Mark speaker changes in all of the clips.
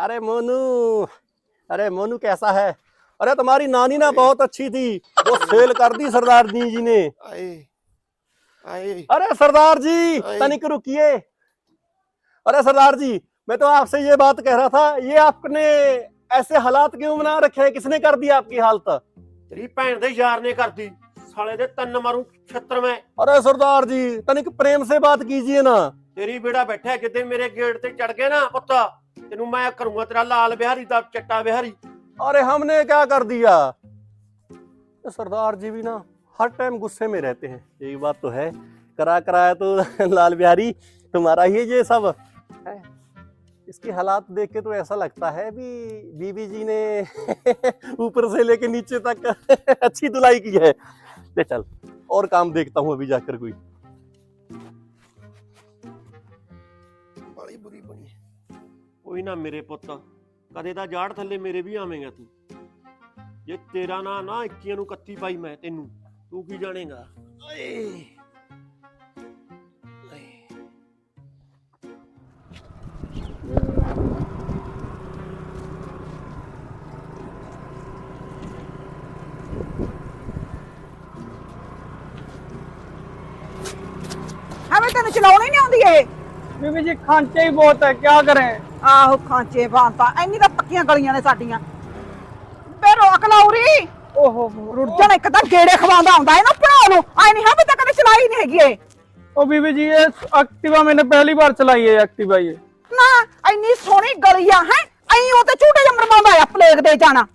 Speaker 1: अरे मोनू अरे मोनू कैसा है अरे तुम्हारी नानी ना बहुत अच्छी थी वो सेल कर दी सरदार जी जी ने
Speaker 2: ਆਏ ਆਏ
Speaker 1: अरे सरदार जी
Speaker 2: अरे।
Speaker 1: तनिक रुकिए अरे सरदार जी मैं तो आपसे ये बात कह रहा था ये आपने ऐसे हालात क्यों बना रखे हैं किसने कर दिया आपकी हालत
Speaker 2: ਤੇਰੀ ਭੈਣ ਦੇ ਯਾਰ ਨੇ ਕਰਦੀ ਸਾਲੇ ਦੇ ਤਿੰਨ ਮਾਰੂ ਛੱਤਰ ਮੈਂ
Speaker 1: अरे सरदार जी तनिक प्रेम से बात कीजिए ना
Speaker 2: ਤੇਰੀ ਬੇੜਾ ਬੈਠਾ ਜਿੱਦੇ ਮੇਰੇ ਗੇਟ ਤੇ ਚੜ ਗਏ ਨਾ ਪੁੱਤ ਤੈਨੂੰ ਮੈਂ ਕਰੂੰਗਾ ਤੇਰਾ ਲਾਲ ਬਿਹਾਰੀ ਦਾ ਚੱਟਾ ਬਿਹਾਰੀ
Speaker 1: अरे हमने क्या कर दिया तो सरदार जी भी ना हर टाइम गुस्से में रहते हैं यही बात तो है करा कराया तो लाल बिहारी तुम्हारा ही ये सब है इसके हालात देख के तो ऐसा लगता है भी बीबी जी ने ऊपर से लेके नीचे तक अच्छी धुलाई की है ले चल और काम देखता हूँ अभी जाकर कोई
Speaker 2: ਕੋਈ ਨਾ ਮੇਰੇ ਪੁੱਤ। ਕਦੇ ਤਾਂ ਜਾੜ ਥੱਲੇ ਮੇਰੇ ਵੀ ਆਵੇਂਗਾ ਤੂੰ। ਜੇ ਤੇਰਾ ਨਾਂ ਨਾ 21 ਨੂੰ 31 ਪਾਈ ਮੈਂ ਤੈਨੂੰ ਤੂੰ ਕੀ ਜਾਣੇਗਾ? ਏ ਏ।
Speaker 3: ਹਵੇਂ ਤੈਨੂੰ ਚਲਾਉਣੀ ਨਹੀਂ ਆਉਂਦੀ ਇਹ।
Speaker 4: बीबी जी खांचे ही बहुत है क्या करें
Speaker 3: ਆਹੋ ਖਾਂਚੇ ਬਾਂਤਾ ਐਨੀ ਤਾਂ ਪੱਕੀਆਂ ਗਲੀਆਂ ਨੇ ਸਾਡੀਆਂ ਬੇ ਰੋਕ ਲੌਰੀ
Speaker 4: ओहो हो
Speaker 3: ਰੁੱਜਣ ਇੱਕ ਤਾਂ ਗੇੜੇ ਖਵਾਉਂਦਾ ਆਉਂਦਾ ਇਹਨੂੰ ਭਰਾ ਨੂੰ ਆਈ ਨਹੀਂ ਹਵੇ ਤਾਂ ਕਦੇ ਚਲਾਈ ਨਹੀਂ ਹੈਗੀ ਇਹ
Speaker 4: ओ बीबी जी ये एक्टिवा मैंने पहली बार चलाई है एक्टिवा ये
Speaker 3: ਨਾ ਐਨੀ ਸੋਹਣੀ ਗਲੀ ਆ ਹੈ ਐਂ ਉਹ ਤੇ ਝੂਟੇ ਜੰਮਰ ਪਾਉਂਦਾ ਆ ਪਲੇਗ ਦੇ ਜਾਣਾ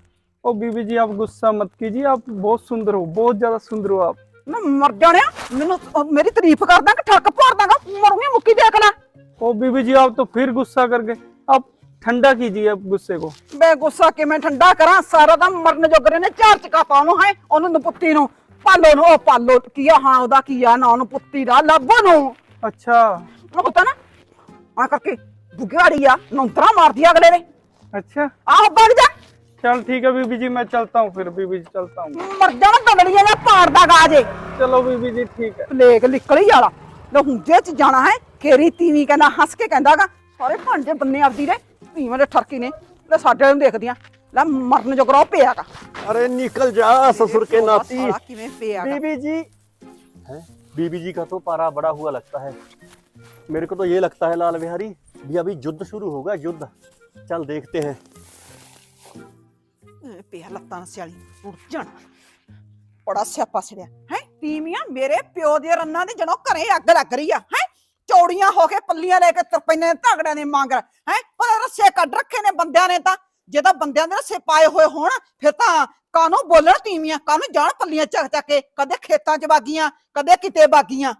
Speaker 4: ओ बीबी जी आप गुस्सा मत कीजिए आप बहुत सुंदर हो बहुत ज्यादा सुंदर हो आप
Speaker 3: ਮੈਂ ਮਰ ਜਾਣਿਆ ਮੈਨੂੰ ਉਹ ਮੇਰੀ ਤਾਰੀਫ ਕਰਦਾ ਕਿ ਠੱਕ ਭੋਰ ਦਾਂਗਾ ਮਰੂੰਗੀ ਮੁੱਕੀ ਦੇਖ ਲੈ
Speaker 4: ओ बीबी जी आप तो फिर गुस्सा कर गए आप ठंडा कीजिए आप गुस्से को
Speaker 3: ਬੇ ਗੁੱਸਾ ਕਿਵੇਂ ਠੰਡਾ ਕਰਾਂ ਸਾਰਾ ਦਾ ਮਰਨ ਜੋਗਰੇ ਨੇ ਚਾਰ ਚਕਾਤਾ ਉਹਨੂੰ ਹੈ ਉਹਨੂੰ ਨਪੁੱਤੀ ਨੂੰ ਪਾਲੋ ਨੂੰ ਉਹ ਪਾਲੋ ਕੀ ਆ ਹਾਂ ਉਹਦਾ ਕੀ ਆ ਨਾ ਉਹਨੂੰ ਪੁੱਤੀ ਦਾ ਲੱਭੋ ਨੂੰ
Speaker 4: अच्छा
Speaker 3: ਉਹ ਪਤਾ ਨਾ ਆ ਕਰਕੇ ਬੁਗਾੜੀ ਆ ਨੌਂਤਰਾ ਮਾਰਦੀ ਆ ਅਗਲੇ ਨੇ
Speaker 4: अच्छा
Speaker 3: ਆਹ ਵਗ ਜਾ
Speaker 4: चल ठीक है बीबी जी मैं चलता हूँ फिर बीबी जी चलता हूँ
Speaker 3: ਮਰ ਜਾਣਾ ਦੰਦੜੀਆਂ ਦਾ ਪਾੜਦਾ ਗਾਜੇ
Speaker 4: चलो बीबी जी ठीक है
Speaker 3: ਪਲੇਗ ਨਿਕਲੀ ਵਾਲਾ ਲੋ ਹੁੰਦੇ ਚ ਜਾਣਾ ਹੈ ਖੇਰੀ ਤੀਵੀਂ ਕਹਿੰਦਾ ਹੱਸ ਕੇ ਕਹਿੰਦਾਗਾ ਸਾਰੇ ਭਾਂਡੇ ਬੰਨੇ ਆਪਦੀ ਦੇ ਧੀਵੇਂ ਦੇ ਠਰਕੀ ਨੇ ਲੈ ਸਾਡੇ ਨੂੰ ਦੇਖਦੀਆਂ ਲੈ ਮਰਨ ਜੋਗਰਾ ਉਹ ਪਿਆਗਾ
Speaker 1: अरे निकल जा ससुर के नाती
Speaker 3: ਸਾਲਾ ਕਿਵੇਂ ਪਿਆਗਾ
Speaker 1: बीबी जी है बीबी जी का तो पारा बड़ा हुआ लगता है मेरे को तो ये लगता है लाल बिहारी भी अभी युद्ध शुरू होगा युद्ध चल देखते हैं
Speaker 3: ਇਹ ਪਿਆ ਲੱਤਾਂ ਨਾਲ ਸਿਆਲੀ ਉੱਡ ਜਾਣਾ ਬੜਾ ਸਿਆਪਾ ਛੜਿਆ ਹੈ ਤੀਵੀਆਂ ਮੇਰੇ ਪਿਓ ਦੇ ਰੰਨਾਂ ਦੀ ਜਣੋ ਘਰੇ ਅੱਗ ਲੱਗ ਰਹੀ ਆ ਹੈ ਚੌੜੀਆਂ ਹੋ ਕੇ ਪੱਲੀਆਂ ਲੈ ਕੇ ਤਰਪੈਨੇ ਧਾਗੜਿਆਂ ਨੇ ਮੰਗ ਹੈ? ਉਹ ਰੱਸੇ ਕੱਢ ਰੱਖੇ ਨੇ ਬੰਦਿਆਂ ਨੇ ਤਾਂ। ਜੇ ਤਾਂ ਬੰਦਿਆਂ ਦੇ ਰੱਸੇ ਪਾਏ ਹੋਏ ਹੋਣ ਫਿਰ ਤਾਂ ਕਾਨੂੰ ਬੋਲਣ ਤੀਵੀਆਂ? ਕਾਨੂੰ ਜਾਣ ਪੱਲੀਆਂ ਚੱਕ ਚੱਕ ਕੇ? ਕਦੇ ਖੇਤਾਂ 'ਚ ਬਾਗੀਆਂ ਕਦੇ ਕਿਤੇ ਬਾਗੀਆਂ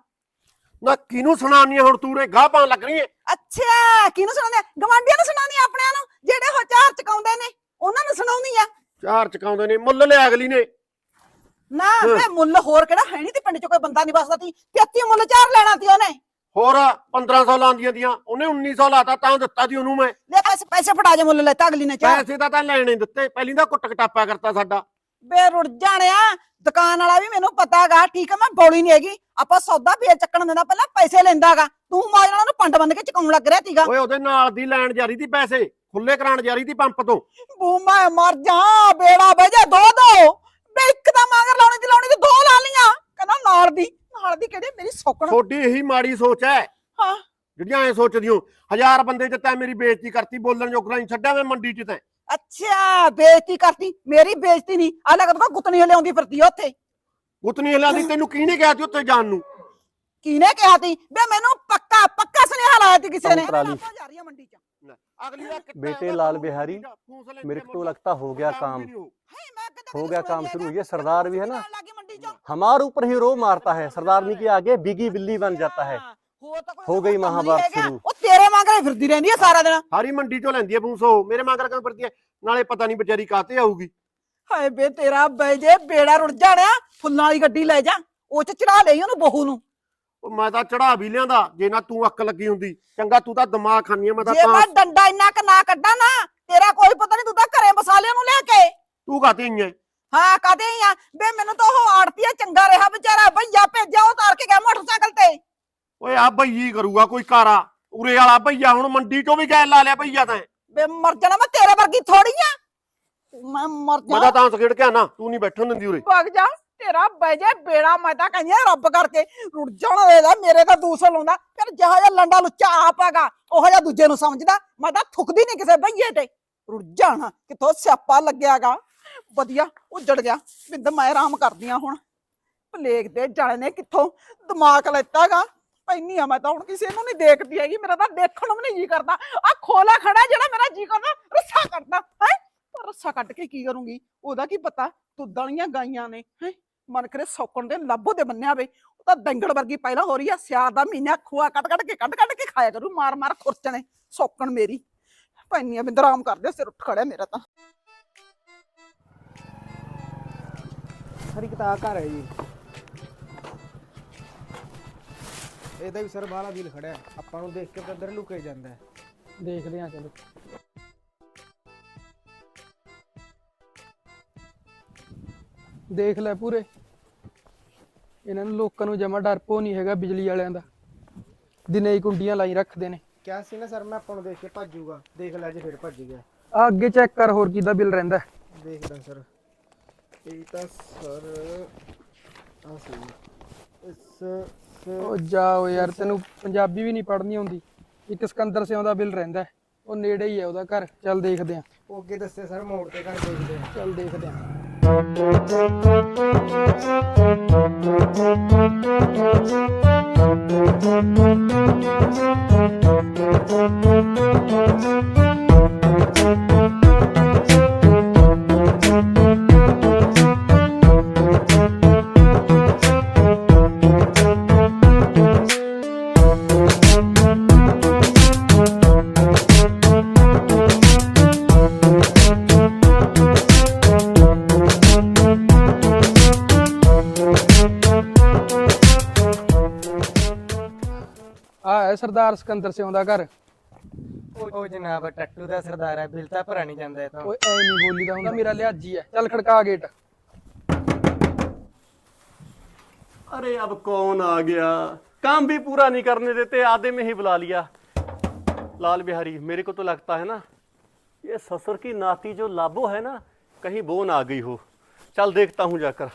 Speaker 2: ਨਾ ਕਿਹਨੂੰ ਸੁਣਾਉਣੀ ਹੁਣ ਤੂੰ ਰੇ? ਗਾਹ ਪਾਣ ਲੱਗ ਰਹੀ ਏ।
Speaker 3: ਅੱਛਾ ਕਿਹਨੂੰ ਸੁਣਾਉਂਦੇ ਗਵਾਂਢੀਆਂ ਨੂੰ ਸੁਣਾਉਂਦੀ ਆਪਣਿਆਂ ਨੂੰ ਜਿਹੜੇ ਹੋ ਚਾਰ ਚਕਾਉਂਦੇ ਨੇ? ਉਹਨਾਂ ਨੂੰ ਸੁਣਾਉਂਦੀ ਆ
Speaker 2: ਚਾਰ ਚਕਾਉਂਦੇ ਨੇ ਮੁੱਲ ਲਿਆ ਅਗਲੀ ਨੇ।
Speaker 3: ਨਾ ਮੈਂ ਮੁੱਲ ਹੋਰ ਕਿਹੜਾ ਹੈ ਨਹੀਂ ਤੇ ਪਿੰਡ 'ਚ ਕੋਈ ਬੰਦਾ ਨਹੀਂ ਵਸਦਾ ਤੀ। 33 ਮੁੱਲ ਚਾਰ ਲੈਣਾ ਤੀ ਉਹਨੇ।
Speaker 2: ਹੋਰ 1500 ਲਾਉਂਦੀਆਂ ਦੀਆਂ ਉਹਨੇ 1900 ਲਾਤਾ ਤਾਂ ਦਿੱਤਾ ਦੀ ਉਹਨੂੰ ਮੈਂ।
Speaker 3: ਲੈ ਪੈਸੇ ਪੈਸੇ ਫੜਾ ਜੇ ਮੁੱਲ ਲੈਤਾ ਅਗਲੀ ਨੇ ਚਾਰ
Speaker 2: ਪੈਸੇ ਤਾਂ ਤਾਂ ਲੈਣੇ ਦਿੱਤੇ ਪਹਿਲੀ ਦਾ ਕੁੱਟ ਕਟਾਪਾ ਕਰਤਾ ਸਾਡਾ।
Speaker 3: ਬੇ ਰੁੜ ਜਾਣਿਆ ਦੁਕਾਨ ਵਾਲਾ ਵੀ ਮੈਨੂੰ ਪਤਾਗਾ ਠੀਕ ਹੈ ਮੈਂ ਬੋਲੀ ਨਹੀਂ ਹੈਗੀ। ਆਪਾਂ ਸੌਦਾ ਫੇਰ ਚੱਕਣ ਦਿੰਦਾ ਪਹਿਲਾਂ ਪੈਸੇ ਲੈਂਦਾਗਾ ਤੂੰ ਮਾਜਣਾ ਨੂੰ ਪੰਡ ਬੰਦ ਕੇ ਚਕਾਉਣ ਲੱਗ ਰਿਹਾ ਤੀਗਾ
Speaker 2: ਓਏ ਉਹਦੇ ਨਾਲ ਦੀ ਲੈਣ ਜਾਰੀ ਦੀ ਪੈਸੇ ਖੁੱਲੇ ਕਰਾਣ ਜਾਰੀ ਦੀ ਪੰਪ ਤੋਂ।
Speaker 3: ਬੂ ਮੈਂ ਮਰ ਜਾ ਬੇੜਾ ਬਹਿ ਜਾ ਦੋ ਦੋ। ਬੇ ਇੱਕ ਤਾਂ ਮਾਂਗਰ ਲਾਉਣੀ ਦੀ ਲਾਉਣੀ ਤੇ ਦੋ ਲਾ ਲੀਆਂ ਕਹਿੰਦਾ ਨਾਲ ਦੀ ਨਾਲ ਦੀ ਕਿਹੜੇ ਮੇਰੀ ਸੌਕਣ
Speaker 2: ਤੁਹਾਡੀ ਇਹੀ ਮਾੜੀ ਸੋਚ ਹੈ
Speaker 3: ਹਾਂ
Speaker 2: ਜਿਹੜੀਆਂ ਐ ਸੋਚਦੀਆਂ ਹਜ਼ਾਰ ਬੰਦੇ ਚ ਤੈਂ ਮੇਰੀ ਬੇਇੱਜ਼ਤੀ ਕਰਤੀ ਬੋਲਣ ਜੋਗਰਾ ਨਹੀਂ ਛੱਡਿਆ ਮੈਂ ਮੰਡੀ ਚ ਤੈਂ
Speaker 3: ਅੱਛਾ ਬੇਇੱਜ਼ਤੀ ਕਰਤੀ ਮੇਰੀ ਬੇਇੱਜ਼ਤੀ ਨਹੀਂ ਆ ਲੱਗਦਾ ਗੁੱਤਣੀ ਲਿਆਉਂਦੀ ਫਿਰਦੀ ਆ ਉੱਥੇ
Speaker 2: ਉਤਨੀ ਹਿਲਾ ਦੀ ਤੈਨੂੰ ਕੀ ਨੇ ਕਿਹਾ ਸੀ ਉੱਥੇ ਜਾਣ ਨੂੰ
Speaker 3: ਕਿਹਨੇ ਕਿਹਾ ਤੀ ਬੇ ਮੈਨੂੰ ਪੱਕਾ ਪੱਕਾ ਸੁਨੇਹਾ ਲਾਇਆ ਤੀ ਕਿਸੇ ਨੇ
Speaker 1: ਸੰਤਰਾ ਲਈ।
Speaker 3: ਆਪਾਂ ਜਾ ਰਹੀ ਆ ਮੰਡੀ ਚ
Speaker 2: ਅਗਲੀ ਦਾ ਕਿੱਤਾ
Speaker 1: बेटे
Speaker 2: ਉਹਦਾ
Speaker 1: लाल
Speaker 2: ਤੂੰ
Speaker 1: बिहारी
Speaker 2: ਫੂਸ ਲੈਂਦੇ
Speaker 1: मेरे को तो
Speaker 2: ਮੁੰਡਾ।
Speaker 1: लगता हो गया
Speaker 2: काम
Speaker 1: काम
Speaker 2: भी नहीं हो।
Speaker 3: है, मैं कहता
Speaker 1: हो
Speaker 3: कि
Speaker 1: गया
Speaker 3: सुन
Speaker 1: काम
Speaker 3: लिया
Speaker 1: शुरू
Speaker 3: जा।
Speaker 1: ये सरदार भी है ना
Speaker 3: लागी मंडी चो।
Speaker 1: हमारे ऊपर ही रो मारता है सरदारनी के आगे बिगी बिल्ली बन जाता है
Speaker 3: हाँ, हो तो कोई
Speaker 1: हो गई
Speaker 3: काम नहीं
Speaker 1: महाभारत
Speaker 3: है क्या?
Speaker 1: शुरू।
Speaker 3: ਉਹ ਤੇਰੇ ਮਗਰੇ ਫਿਰਦੀ ਰਹਿੰਦੀ ਆ ਸਾਰਾ ਦਿਨ
Speaker 2: ਸਾਰੀ ਮੰਡੀ ਚੋਂ ਲੈਂਦੀ ਐ ਫੂਸੋ ਮੇਰੇ ਮਗਰ ਕੰਮ ਕਰਦੀ ਐ ਨਾਲੇ ਪਤਾ ਨਹੀਂ ਵਿਚਾਰੀ ਕਾਤੇ ਆਊਗੀ
Speaker 3: ਹਾਏ ਬੇ ਤੇਰਾ ਬਈ ਜੇ ਬੇੜਾ ਰੁੜ ਜਾਣਿਆ ਫੁੱਲਾਂ ਵਾਲੀ ਗੱਡੀ ਲੈ ਜਾ ਉਹ ਚ ਚੜਾ ਲਈ ਉਹਨੂੰ ਬਹੂ ਨੂੰ
Speaker 2: ਉਹ ਮੈਂ ਤਾਂ ਚੜਾ ਵੀ ਲਿਆਂਦਾ ਜੇ ਨਾ ਤੂੰ ਅੱਕ ਲੱਗੀ ਹੁੰਦੀ ਚੰਗਾ ਤੂੰ ਤਾਂ ਦਿਮਾਗ ਖਾਨੀ ਐ ਮੈਂ ਤਾਂ
Speaker 3: ਜੇ
Speaker 2: ਤਾਂ
Speaker 3: ਮੈਂ ਡੰਡਾ ਇੰਨਾ ਕ ਨਾ ਕੱਢਾਂ ਨਾ ਤੇਰਾ ਕੋਈ ਪਤਾ ਨਹੀਂ ਤੂੰ ਤਾਂ ਘਰੇ ਮਸਾਲਿਆਂ ਨੂੰ ਲੈ ਕੇ
Speaker 2: ਤੂੰ ਕਾਤੇ ਆਈ ਐ
Speaker 3: ਹਾਂ ਕਦੇ ਹੀ ਆ? ਬੇ ਮੈਨੂੰ ਤਾਂ ਉਹ ਆੜਤੀਆ ਚੰਗਾ ਰਿਹਾ ਵਿਚਾਰਾ ਭਈਆ ਭੇਜਿਆ ਉਹ ਤਾਰ ਕੇ ਗਿਆ ਮੋਟਰਸਾਈਕਲ ਤੇ।
Speaker 2: ਓਏ ਆ ਭਈਈ ਕਰੂਗਾ ਕੋਈ ਕਾਰਾ। ਉਰੇ ਵਾਲਾ ਭਈਆ ਹੁਣ ਮੰਡੀ ਚੋਂ ਵੀ ਗੈਲ ਲਾ ਲਿਆ ਭਈਆ ਤਾਂ।
Speaker 3: ਬੇ ਮਰ ਜਾਣਾ ਮੈਂ ਤੇਰੇ ਵਰਗੀ ਥੋੜੀ ਆ। ਮੈਂ ਮਰ ਜਾ
Speaker 2: ਤਾਂ ਤਾਂ ਖੇਡ ਕੇ ਆਣਾ ਤੂੰ ਨਹੀਂ ਬੈਠਣ ਦਿੰਦੀ ਉਰੇ।
Speaker 3: ਭੱਗ ਜਾ ਤੇਰਾ ਬਜੇ ਬੇੜਾ ਮੈਂ ਤਾਂ ਕਹਿੰਦੀ ਆ ਰੱਬ ਕਰਕੇ। ਰੁੱਟ ਜਾਣਾ ਇਹਦਾ ਮੇਰੇ ਤਾਂ ਦੂਸਰ ਲਾਉਂਦਾ। ਫਿਰ ਜਿਹੋ ਜਿਹਾ ਲੰਡਾ ਲੁੱਚਾ ਆਪ ਹੈਗਾ ਉਹੋ ਜਿਹਾ ਦੂਜੇ ਨੂੰ ਸਮਝਦਾ। ਮੈਂ ਤਾਂ ਥੁੱਕਦੀ ਨਹੀਂ ਕਿਸੇ ਬਈਏ ਤੇ। ਰੁੱਟ ਜਾਣਾ ਕਿਥੋਂ ਸਿਆਪਾ ਲੱਗਿਆਗਾ। ਵਧੀਆ ਉੱਜੜ ਗਿਆ। ਬਿੰਦ ਮੈਂ ਆਰਾਮ ਕਰਦੀ ਆ ਹੁਣ। ਪਲੇਗ ਦੇ ਜਾਣੇ ਨੇ ਕਿੱਥੋਂ ਦਿਮਾਗ ਲੈਤਾਗਾ ਪੈਣੀ ਆ ਮੈਂ ਤਾਂ ਹੁਣ ਕਿਸੇ ਨੂੰ ਨਹੀਂ ਦੇਖਦੀ ਹੈਗੀ। ਮੇਰਾ ਤਾਂ ਦੇਖਣ ਨੂੰ ਨਹੀਂ ਜੀ ਕਰਦਾ। ਆ ਖੋਲਾ ਖੜਾ ਜਿਹੜਾ ਮੇਰਾ ਜੀ ਕਰਦਾ, ਰੱਸਾ ਕੱਟਦਾ ਹੈ? ਪਰ ਰੱਸਾ ਕੱਟ ਕੇ ਕੀ ਕਰੂੰਗੀ? ਉਹਦਾ ਕੀ ਪਤਾ? ਦੁੱਧ ਵਾਲੀਆਂ ਗਾਈਆਂ ਨੇ, ਹੈ? ਮਨ ਕਰੇ ਸੌਕਣ ਦੇ ਲੱਭੋ ਦੇ ਬੰਨਿਆ ਵੇ। ਉਹ ਤਾਂ ਦੰਗੜ ਵਰਗੀ ਪਹਿਲਾਂ ਹੋ ਰਹੀ ਆ। ਸਿਆਰ ਦਾ ਮਹੀਨਾ ਖੋਆ ਕੱਟ ਕੱਟ ਕੇ, ਕੱਢ ਕੱਢ ਕੇ ਖਾਇਆ ਕਰੂ। ਮਾਰ ਮਾਰ ਖੁਰਚਣੇ। ਸੌਕਣ ਮੇਰੀ। ਪੈਣੀ ਬਿੰਦ ਆਰਾਮ ਕਰਦੇ ਸਿਰ ਉੱਠ ਖੜਿਆ ਮੇਰਾ ਤਾਂ।
Speaker 5: ਹਰੀ ਕਿਤਾਬ ਘਰ ਹੈ ਜੀ। ਇਹਦਾ ਵੀ ਸਰ ਬਾਹਲਾ ਦਿਲ ਖੜਿਆ ਹੈ। ਆਪਾਂ ਨੂੰ ਦੇਖ ਕੇ ਤਾਂ ਅੰਦਰ ਲੁਕੇ ਜਾਂਦਾ ਹੈ।
Speaker 4: ਦੇਖਦੇ ਆ ਚਲੋ। ਦੇਖ ਲੈ ਪੂਰੇ। ਇਹਨਾਂ ਨੂੰ ਲੋਕਾਂ ਨੂੰ ਜਮਾ ਡਰਪੋ ਨਹੀਂ ਹੈਗਾ ਬਿਜਲੀ ਵਾਲਿਆਂ ਦਾ। ਦਿਨੇ ਹੀ ਕੁੰਡੀਆਂ ਲਾਈ ਰੱਖਦੇ ਨੇ।
Speaker 5: ਕਿਆ ਸੀ ਨਾ ਸਰ ਮੈਂ ਆਪਾਂ ਨੂੰ ਦੇਖ ਕੇ ਭੱਜੂਗਾ ਦੇਖ ਲੈ ਜੇ ਫਿਰ ਭੱਜ ਗਿਆ।
Speaker 4: ਆ ਅੱਗੇ ਚੈੱਕ ਕਰ ਹੋਰ ਕਿਹਦਾ ਬਿੱਲ ਰਹਿੰਦਾ ਹੈ।
Speaker 5: ਦੇਖਦਾ ਸਰ। ਇਹ ਤਾਂ ਸਰ ਆ ਸੀ ਇਸ ਸ-
Speaker 4: ਉਹ ਜਾਓ ਯਾਰ ਤੈਨੂੰ ਪੰਜਾਬੀ ਵੀ ਨਹੀਂ ਪੜ੍ਹਨੀ ਆਉਂਦੀ। ਇੱਕ ਸਿਕੰਦਰ ਸਿਉਂ ਦਾ ਬਿੱਲ ਰਹਿੰਦਾ। ਉਹ ਨੇੜੇ ਹੀ ਹੈ ਉਹਦਾ ਘਰ। ਚੱਲ ਦੇਖਦੇ ਆ
Speaker 5: ਉਹ ਅੱਗੇ ਦੱਸੇ ਸਰ ਮੋੜ ਤੇ ਘਰ ਦੇਖਦੇ ਆ
Speaker 4: ਚੱਲ ਦੇਖਦੇ ਆ ਆ ਹੈ ਸਰਦਾਰ ਸਿਕੰਦਰ ਸਿਉਂ ਦਾ ਘਰ
Speaker 5: ਉਹ ਜਨਾਬ ਟੱਟੂ ਦਾ ਸਰਦਾਰ ਹੈ ਬਿਲ ਤਾਂ ਭਰਾ ਨਹੀਂ ਜਾਂਦਾ ਇਹ ਤਾਂ
Speaker 4: ਓਏ ਐ ਨਹੀਂ ਬੋਲੀਦਾ ਹੁੰਦਾ ਮੇਰਾ ਲਿਹਾਜੀ ਹੈ ਚੱਲ ਖੜਕਾ ਗੇਟ
Speaker 1: अरे अब कौन आ गया काम भी पूरा नहीं करने देते आधे में ही बुला लिया लाल बिहारी मेरे को तो लगता है ना ये ससुर की नाती जो लाबो है ना कहीं बोन आ गई हो चल देखता हूं जाकर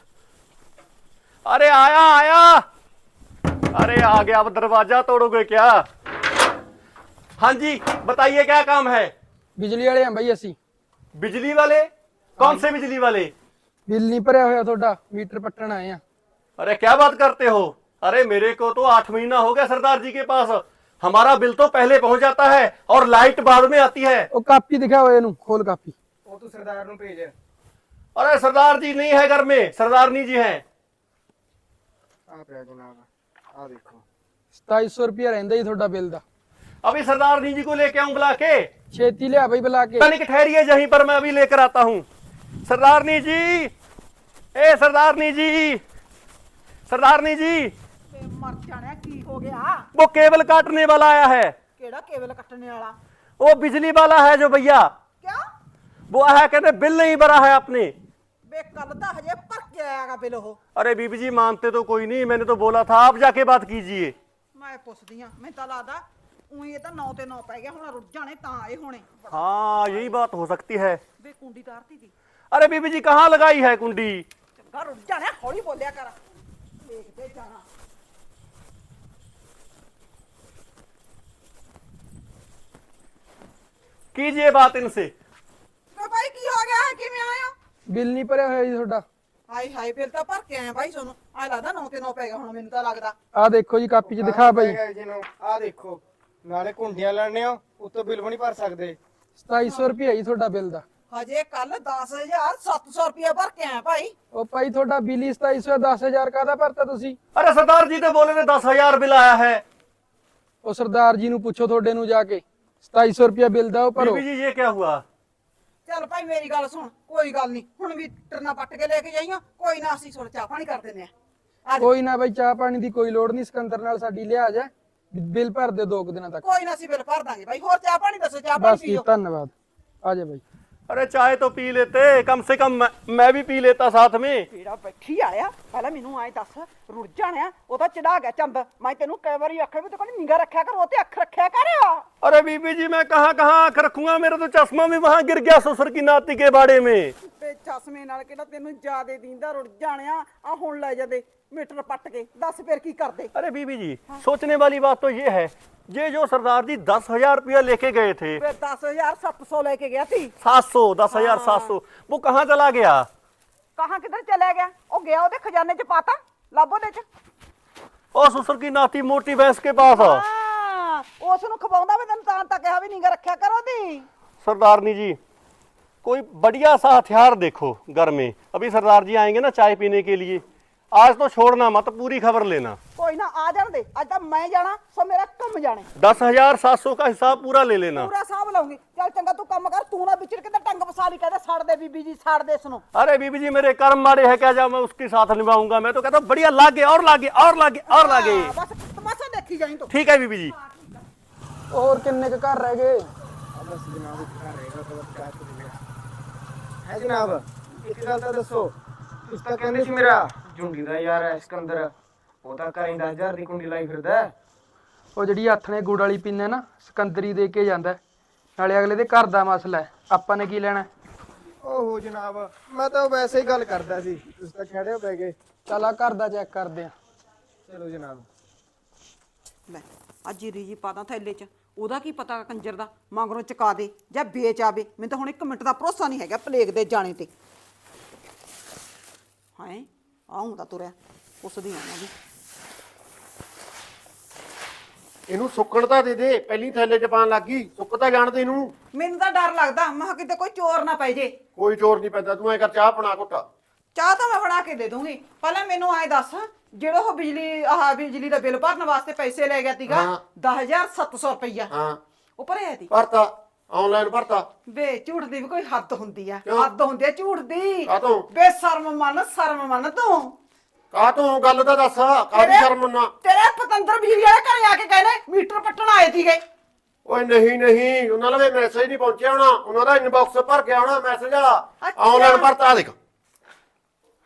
Speaker 1: अरे आया आया अरे आ गया अब दरवाजा तोड़ोगे क्या हाँ जी बताइए क्या काम है
Speaker 4: ਬਿਜਲੀ ਵਾਲੇ ਆ ਬਈ ਅਸੀਂ
Speaker 1: बिजली वाले कौन से बिजली वाले
Speaker 4: ਬਿੱਲ ਨਹੀਂ ਭਰਿਆ ਹੋਇਆ ਤੁਹਾਡਾ ਮੀਟਰ ਪੱਟਣ ਆਏ ਆ
Speaker 1: अरे क्या बात करते हो अरे मेरे को तो आठ महीना हो गया सरदार जी के पास हमारा बिल तो पहले पहुंच जाता है और लाइट बाद में आती है
Speaker 4: ਉਹ ਕਾਪੀ ਦਿਖਾ ਹੋਏ ਇਹਨੂੰ ਖੋਲ ਕਾਪੀ
Speaker 5: ਉਹ ਤੂੰ ਸਰਦਾਰ ਨੂੰ ਭੇਜ
Speaker 1: अरे सरदार जी नहीं है घर में सरदारनी जी हैं
Speaker 5: ਆ ਪਿਆ ਜਨਾਬ ਆ ਦੇਖੋ
Speaker 4: 2700 ਰੁਪਇਆ ਰਹਿੰਦਾ ਜੀ ਤੁਹਾਡਾ ਬਿੱਲ ਦਾ
Speaker 1: अभी सरदारनी जी को लेके आऊं बुला के
Speaker 4: ਛੇਤੀ ਲਿਆ ਬਈ ਬੁਲਾ ਕੇ
Speaker 1: तनिक ठहरिए यहीं पर मैं अभी लेकर आता हूं सरदारनी जी ए सरदारनी जी सरदारनी जी
Speaker 3: ਬੇ ਮਰ ਜਾਣਿਆ ਕੀ ਹੋ ਗਿਆ
Speaker 1: वो केबल काटने वाला आया है
Speaker 3: ਕਿਹੜਾ ਕੇਬਲ ਕੱਟਣੇ ਵਾਲਾ
Speaker 1: वो बिजली वाला है जो भैया
Speaker 3: ਕਿਆ
Speaker 1: वो आया कहते बिल नहीं भरा है आपने
Speaker 3: ਬੇ ਕੱਲ ਤਾਂ ਹਜੇ ਭਰ ਕੇ ਆਇਆਗਾ ਬਿੱਲ ਉਹ
Speaker 1: अरे बीबी जी मानते तो कोई नहीं मैंने तो बोला था आप जाके बात कीजिए
Speaker 3: ਮੈਂ ਪੁੱਛਦੀ ਆ ਮੈਨੂੰ ਤਾਂ ਲੱਗਦਾ ਉਹੀ ਇਹ ਤਾਂ 9 ਤੇ 9 ਪੈ ਗਿਆ ਹੁਣ ਰੁੱਟ ਜਾਣੇ ਤਾਂ ਆਏ ਹੋਣੇ
Speaker 1: हाँ यही बात हो सकती है
Speaker 3: ਬੇ ਕੁੰਡੀ ਤਾਰਤੀ ਦੀ
Speaker 1: अरे बीबी जी कहाँ लगाई है कुंडी
Speaker 3: ਚੰਗਾ ਰੁੱਟ ਜਾਣਾ ਹੌਲੀ ਬੋਲਿਆ ਕਰ ਦੇਖਦੇ ਜਾਣਾ
Speaker 1: कीजिए बात इनसे
Speaker 3: ਤੇ ਭਾਈ ਕੀ ਹੋ ਗਿਆ ਕਿਵੇਂ ਆਇਆ
Speaker 4: ਬਿੱਲ ਨਹੀਂ ਭਰਿਆ ਹੋਇਆ ਜੀ ਤੁਹਾਡਾ।
Speaker 3: ਹਾਈ ਹਾਈ ਫਿਰ ਤਾਂ ਭਰ ਕੇ ਆਇਆ ਭਾਈ ਤੁਹਾਨੂੰ। ਆ ਲੱਗਦਾ 9 ਤੇ 9 ਪੈ ਗਿਆ ਹੁਣ ਮੈਨੂੰ ਤਾਂ ਲੱਗਦਾ।
Speaker 4: ਆ ਦੇਖੋ ਜੀ ਕਾਪੀ 'ਚ ਦਿਖਾ
Speaker 5: ਭਾਈ। ਆ ਦੇਖੋ ਨਾਲੇ ਕੁੰਡੀਆਂ ਲੜਨੇ ਹੋ ਉੱਤੋਂ ਬਿੱਲ ਵੀ ਨਹੀਂ ਭਰ ਸਕਦੇ।
Speaker 4: 2700 ਰੁਪਏ ਜੀ ਤੁਹਾਡਾ ਬਿੱਲ ਦਾ।
Speaker 3: ਹਜੇ ਕੱਲ 10700 ਰੁਪਏ ਭਰ ਕੇ ਆਇਆ ਭਾਈ।
Speaker 4: ਉਹ ਭਾਈ ਤੁਹਾਡਾ ਬਿੱਲ ਹੀ 2700 10000 ਕਾਹਦਾ ਭਰਤਾ ਤੁਸੀਂ?
Speaker 1: ਅਰੇ ਸਰਦਾਰ ਜੀ ਤੇ ਬੋਲੇ ਨੇ 10000 ਬਿੱਲ ਆਇਆ ਹੈ।
Speaker 4: ਉਹ ਸਰਦਾਰ ਜੀ ਨੂੰ ਪੁੱਛੋ ਤੁਹਾਡੇ ਨੂੰ ਜਾ ਕੇ। 2700 ਰੁਪਏ ਬਿੱਲ ਦਾ ਉਹ ਭਰੋ।
Speaker 1: ਬੀਬੀ ਜੀ ਇਹ ਕੀ ਹੁਆ?
Speaker 3: ਚੱਲ ਭਾਈ ਮੇਰੀ ਗੱਲ ਸੁਣ ਕੋਈ ਗੱਲ ਨਹੀਂ ਹੁਣ ਵੀ ਟਰਨਾ ਪੱਟ ਕੇ ਲੈ ਕੇ ਜਾਈਓ ਕੋਈ ਨਾ ਅਸੀਂ ਸੁਣ ਚਾਹ ਪਾਣੀ ਕਰ ਦਿੰਦੇ ਆ ਆ ਜਾ।
Speaker 4: ਕੋਈ ਨਾ ਬਈ ਚਾਹ ਪਾਣੀ ਦੀ ਕੋਈ ਲੋੜ ਨਹੀਂ ਸਿਕੰਦਰ ਨਾਲ ਸਾਡੀ ਲਿਹਾਜ਼ ਹੈ। ਬਿੱਲ ਭਰ ਦਿਓ ਦੋ ਕੁ ਦਿਨਾਂ ਤੱਕ।
Speaker 3: ਕੋਈ ਨਾ ਅਸੀਂ ਬਿੱਲ ਭਰ ਦਾਂਗੇ। ਭਾਈ ਹੋਰ ਚਾਹ ਪਾਣੀ ਦੱਸੋ ਚਾਹ ਪਾਣੀ
Speaker 4: ਬਸ ਜੀ
Speaker 3: ਪੀਓ।
Speaker 4: ਧੰਨਵਾਦ। ਆ ਜਾ ਬਈ।
Speaker 1: अरे चाय तो पी लेते कम से कम मैं, मैं भी पी लेता साथ में
Speaker 3: ਜਿਹੜਾ ਬੈਠੀ ਆਇਆ ਪਹਿਲਾਂ ਮੈਨੂੰ ਐ ਦੱਸ ਰੁੜ ਜਾਣਿਆ ਉਹ ਤਾਂ ਚੜਾ ਗਿਆ ਚੰਦ ਮੈਂ ਤੈਨੂੰ ਕਈ ਵਾਰੀ ਆਖਿਆ ਵੀ ਤੂੰ ਕਹਿੰਦੀ ਨਿਗਾ ਰੱਖਿਆ ਕਰ ਉਹ ਤੇ ਅੱਖ ਰੱਖਿਆ ਕਰ
Speaker 1: अरे बीबी जी मैं कहाँ कहाँ आंख रखूंगा मेरा तो चश्मा भी वहां गिर गया ससुर की नाती के बाड़े में
Speaker 3: ਤੇ ਚਸ਼ਮੇ ਨਾਲ ਕਿਹੜਾ ਤੈਨੂੰ ਜਿਆਦੇ ਦੀਂਦਾ ਰੁੜ ਜਾਣਿਆ ਆ ਹੁਣ ਲੈ ਜਾਂਦੇ ਮੀਟਰ ਪੱਟ ਕੇ ਦੱਸ ਫਿਰ ਕੀ ਕਰਦੇ
Speaker 1: अरे बीबी जी सोचने वाली बात तो ये है ये जो सरदार जी दस हजार रुपया लेके गए थे
Speaker 3: ਫਿਰ 10700 ਲੈ ਕੇ ਗਿਆ ਸੀ
Speaker 1: सात सौ दस हजार सात सौ वो कहाँ चला गया
Speaker 3: ਕਹਾਂ ਕਿੱਧਰ ਚਲਾ ਗਿਆ ਉਹ ਗਿਆ ਉਹਦੇ ਖਜ਼ਾਨੇ 'ਚ ਪਾਤਾ ਲੱਭੋ ਦੇ 'ਚ
Speaker 1: और ससुर की नाती मोटी भैंस के पास
Speaker 3: ਹਾਂ ਉਸ ਨੂੰ ਖਵਾਉਂਦਾ ਮੈਂ ਤੈਨੂੰ ਤਾਂ ਤਾਂ ਕਿਹਾ ਵੀ ਨਿਗਾ ਰੱਖਿਆ ਕਰੋ ਦੀ
Speaker 1: सरदारनी जी कोई बढ़िया सा हथियार देखो घर में अभी सरदार जी आएंगे ना चाय पीने के लिए आज तो छोड़ना मत पूरी खबर लेना
Speaker 3: ਕੋਈ ਨਾ ਆ ਜਾਣ ਦੇ ਅੱਜ ਤਾਂ ਮੈਂ ਜਾਣਾ ਸੋ ਮੇਰਾ ਕੰਮ ਜਾਣੇ
Speaker 1: दस हजार सात सौ का हिसाब पूरा ले लेना
Speaker 3: ਪੂਰਾ ਸਾਹਬ ਲਾਉਂਗੀ ਚੱਲ ਚੰਗਾ ਤੂੰ ਕੰਮ ਕਰ ਤੂੰ ਨਾ ਵਿਚੜ ਕਿਤੇ ਟੰਗ ਫਸਾ ਲਈ ਕਹਿੰਦਾ ਛੱਡ ਦੇ ਬੀਬੀ ਜੀ ਛੱਡ ਦੇ ਇਸ ਨੂੰ
Speaker 1: अरे बीबी जी मेरे कर्म मारे है क्या जाओ मैं उसके साथ निभाऊंगा मैं तो कहता हूँ बढ़िया लागे और लागे और लागे और लागे
Speaker 3: ਹਾਂ, ਬਸ ਤਮਾਸ਼ਾ ਦੇਖੀ ਜਾਈਂ ਤੂੰ
Speaker 1: ठीक है बीबी जी
Speaker 4: ਹੋਰ ਕਿੰਨੇ ਕੁ ਘਰ ਰਹਿ ਗਏ
Speaker 5: ਬਸ ਜਨਾਬ ਇੱਕ ਘਰ ਰਹੇਗਾ ਤਾਂ ਬਸ ਚਾਹ ਪੀ ਲਿਆ ਹੈ ਜਨਾਬ ਇੱਕ ਗੱਲ ਤਾਂ ਦੱਸੋ ਤੁਸੀਂ ਤਾਂ ਕਹਿੰਦੇ ਸੀ ਮੇਰਾ ਝੁੰਡੀ ਦਾ ਯਾਰ ਹੈ ਸਿਕੰਦਰ ਉਹ ਤਾਂ ਘਰੇ 10000 ਦੀ ਕੁੰਡੀ ਲਾਈ ਫਿਰਦਾ ਹੈ।
Speaker 4: ਉਹ ਜਿਹੜੀ ਹੱਥ ਨੇ ਗੁੜ ਵਾਲੀ ਪੀਨੇ ਨਾ ਸਿਕੰਦਰੀ ਦੇ ਕੇ ਜਾਂਦਾ ਹੈ। ਨਾਲੇ ਅਗਲੇ ਦੇ ਘਰ ਦਾ ਮਸਲਾ ਹੈ। ਆਪਾਂ ਨੇ ਕੀ ਲੈਣਾ ਹੈ?
Speaker 5: ਓਹੋ ਜਨਾਬ ਮੈਂ ਤਾਂ ਵੈਸੇ ਹੀ ਗੱਲ ਕਰਦਾ ਸੀ। ਤੁਸੀਂ ਤਾਂ ਖੜੇ ਹੋ ਪੈ ਗਏ
Speaker 4: ਚੱਲ ਆ ਘਰ ਦਾ ਚੈੱਕ ਕਰਦੇ ਆ
Speaker 5: ਚਲੋ ਜਨਾਬ।
Speaker 3: ਲੈ ਅੱਜ ਹੀ ਰੀਜੀ ਪਾਦਾ ਥੈਲੇ 'ਚ। ਉਹਦਾ ਕੀ ਪਤਾ ਕੰਜਰ ਦਾ? ਮੰਗਰੋਂ ਚਕਾ ਦੇ ਜਾਂ ਵੇਚ ਆਵੇ। ਮੈਨੂੰ ਤਾਂ ਹੁਣ ਇੱਕ ਮਿੰਟ ਦਾ ਭਰੋਸਾ ਨਹੀਂ ਹੈਗਾ ਪਲੇਗ ਦੇ ਜਾਣੇ ਤੇ। ਹਾਏ ਆਉਂਦਾ ਤੁਰਿਆ। ਉਸ ਦੀ ਆਣਾ ਵੀ
Speaker 2: ਇਹਨੂੰ ਸੁੱਕਣ ਤਾਂ ਦੇ ਦੇ ਪਹਿਲੀ ਥੈਲੇ ਚ ਪਾਣ ਲੱਗੀ ਸੁੱਕ ਤਾਂ ਜਾਣ ਦੇ ਇਹਨੂੰ।
Speaker 3: ਮੈਨੂੰ ਤਾਂ ਡਰ ਲੱਗਦਾ ਮੈਂ ਕਿਹਾ ਕਿਤੇ ਕੋਈ ਚੋਰ ਨਾ ਪੈ ਜੇ।
Speaker 2: ਕੋਈ ਚੋਰ ਨਹੀਂ ਪੈਂਦਾ ਤੂੰ ਐ ਕਰ ਚਾਹ ਬਣਾ ਘੁੱਟਾ।
Speaker 3: ਚਾਹ ਤਾਂ ਮੈਂ ਬਣਾ ਕੇ ਦੇ ਦੂੰਗੀ। ਪਹਿਲਾਂ ਮੈਨੂੰ ਐ ਦੱਸ ਜਿਹੜਾ ਉਹ ਬਿਜਲੀ ਆਹ ਬਿਜਲੀ ਦਾ ਬਿੱਲ ਭਰਨ ਵਾਸਤੇ ਪੈਸੇ ਲੈ ਗਿਆ ਤੀਗਾ
Speaker 2: ਹਾਂ।
Speaker 3: 10700 ਰੁਪਈਆ।
Speaker 2: ਹਾਂ।
Speaker 3: ਉਹ ਭਰਿਆ ਤੀ
Speaker 2: ਭਰਤਾ ਆਨਲਾਈਨ ਭਰਤਾ।
Speaker 3: ਵੇ ਝੂਠ ਦੀ ਵੀ ਕੋਈ ਹੱਦ ਹੁੰਦੀ ਆ।
Speaker 2: ਕਿਉਂ?
Speaker 3: ਹੱਦ ਹੁੰਦੀ ਆ ਝੂਠ ਦੀ।
Speaker 2: ਕਾਹਤੋਂ?
Speaker 3: ਵੇ ਸ਼ਰਮ ਮੰਨ ਸ਼ਰਮ ਮੰਨ ਤੂੰ।
Speaker 2: ਕਾਹ ਤੋਂ ਗੱਲ ਤਾਂ ਦੱਸ? ਕਾਹਦੀ
Speaker 3: ਤੇਰੇ-
Speaker 2: ਸ਼ਰਮ ਨਾ
Speaker 3: ਤੇਰੇ ਪਤੰਦਰ ਬਿਜਲੀ ਵਾਲੇ ਘਰੇ ਆ ਕੇ ਕਹਿੰਦੇ ਮੀਟਰ ਪੱਟਣ ਆਏ ਸੀਗੇ।
Speaker 2: ਓਏ ਨਹੀਂ ਨਹੀਂ। ਉਹਨਾਂ ਲਵੇ ਮੈਸੇਜ ਨਹੀਂ ਪਹੁੰਚਿਆ ਹੋਣਾ। ਉਹਨਾਂ ਦਾ ਇਨਬਾਕਸ ਭਰ ਕੇ ਆਉਣਾ ਮੈਸੇਜ ਵਾਲਾ
Speaker 3: ਅੱਛਾ।
Speaker 2: ਆਨਲਾਈਨ ਭਰਤਾ ਦੇਖ।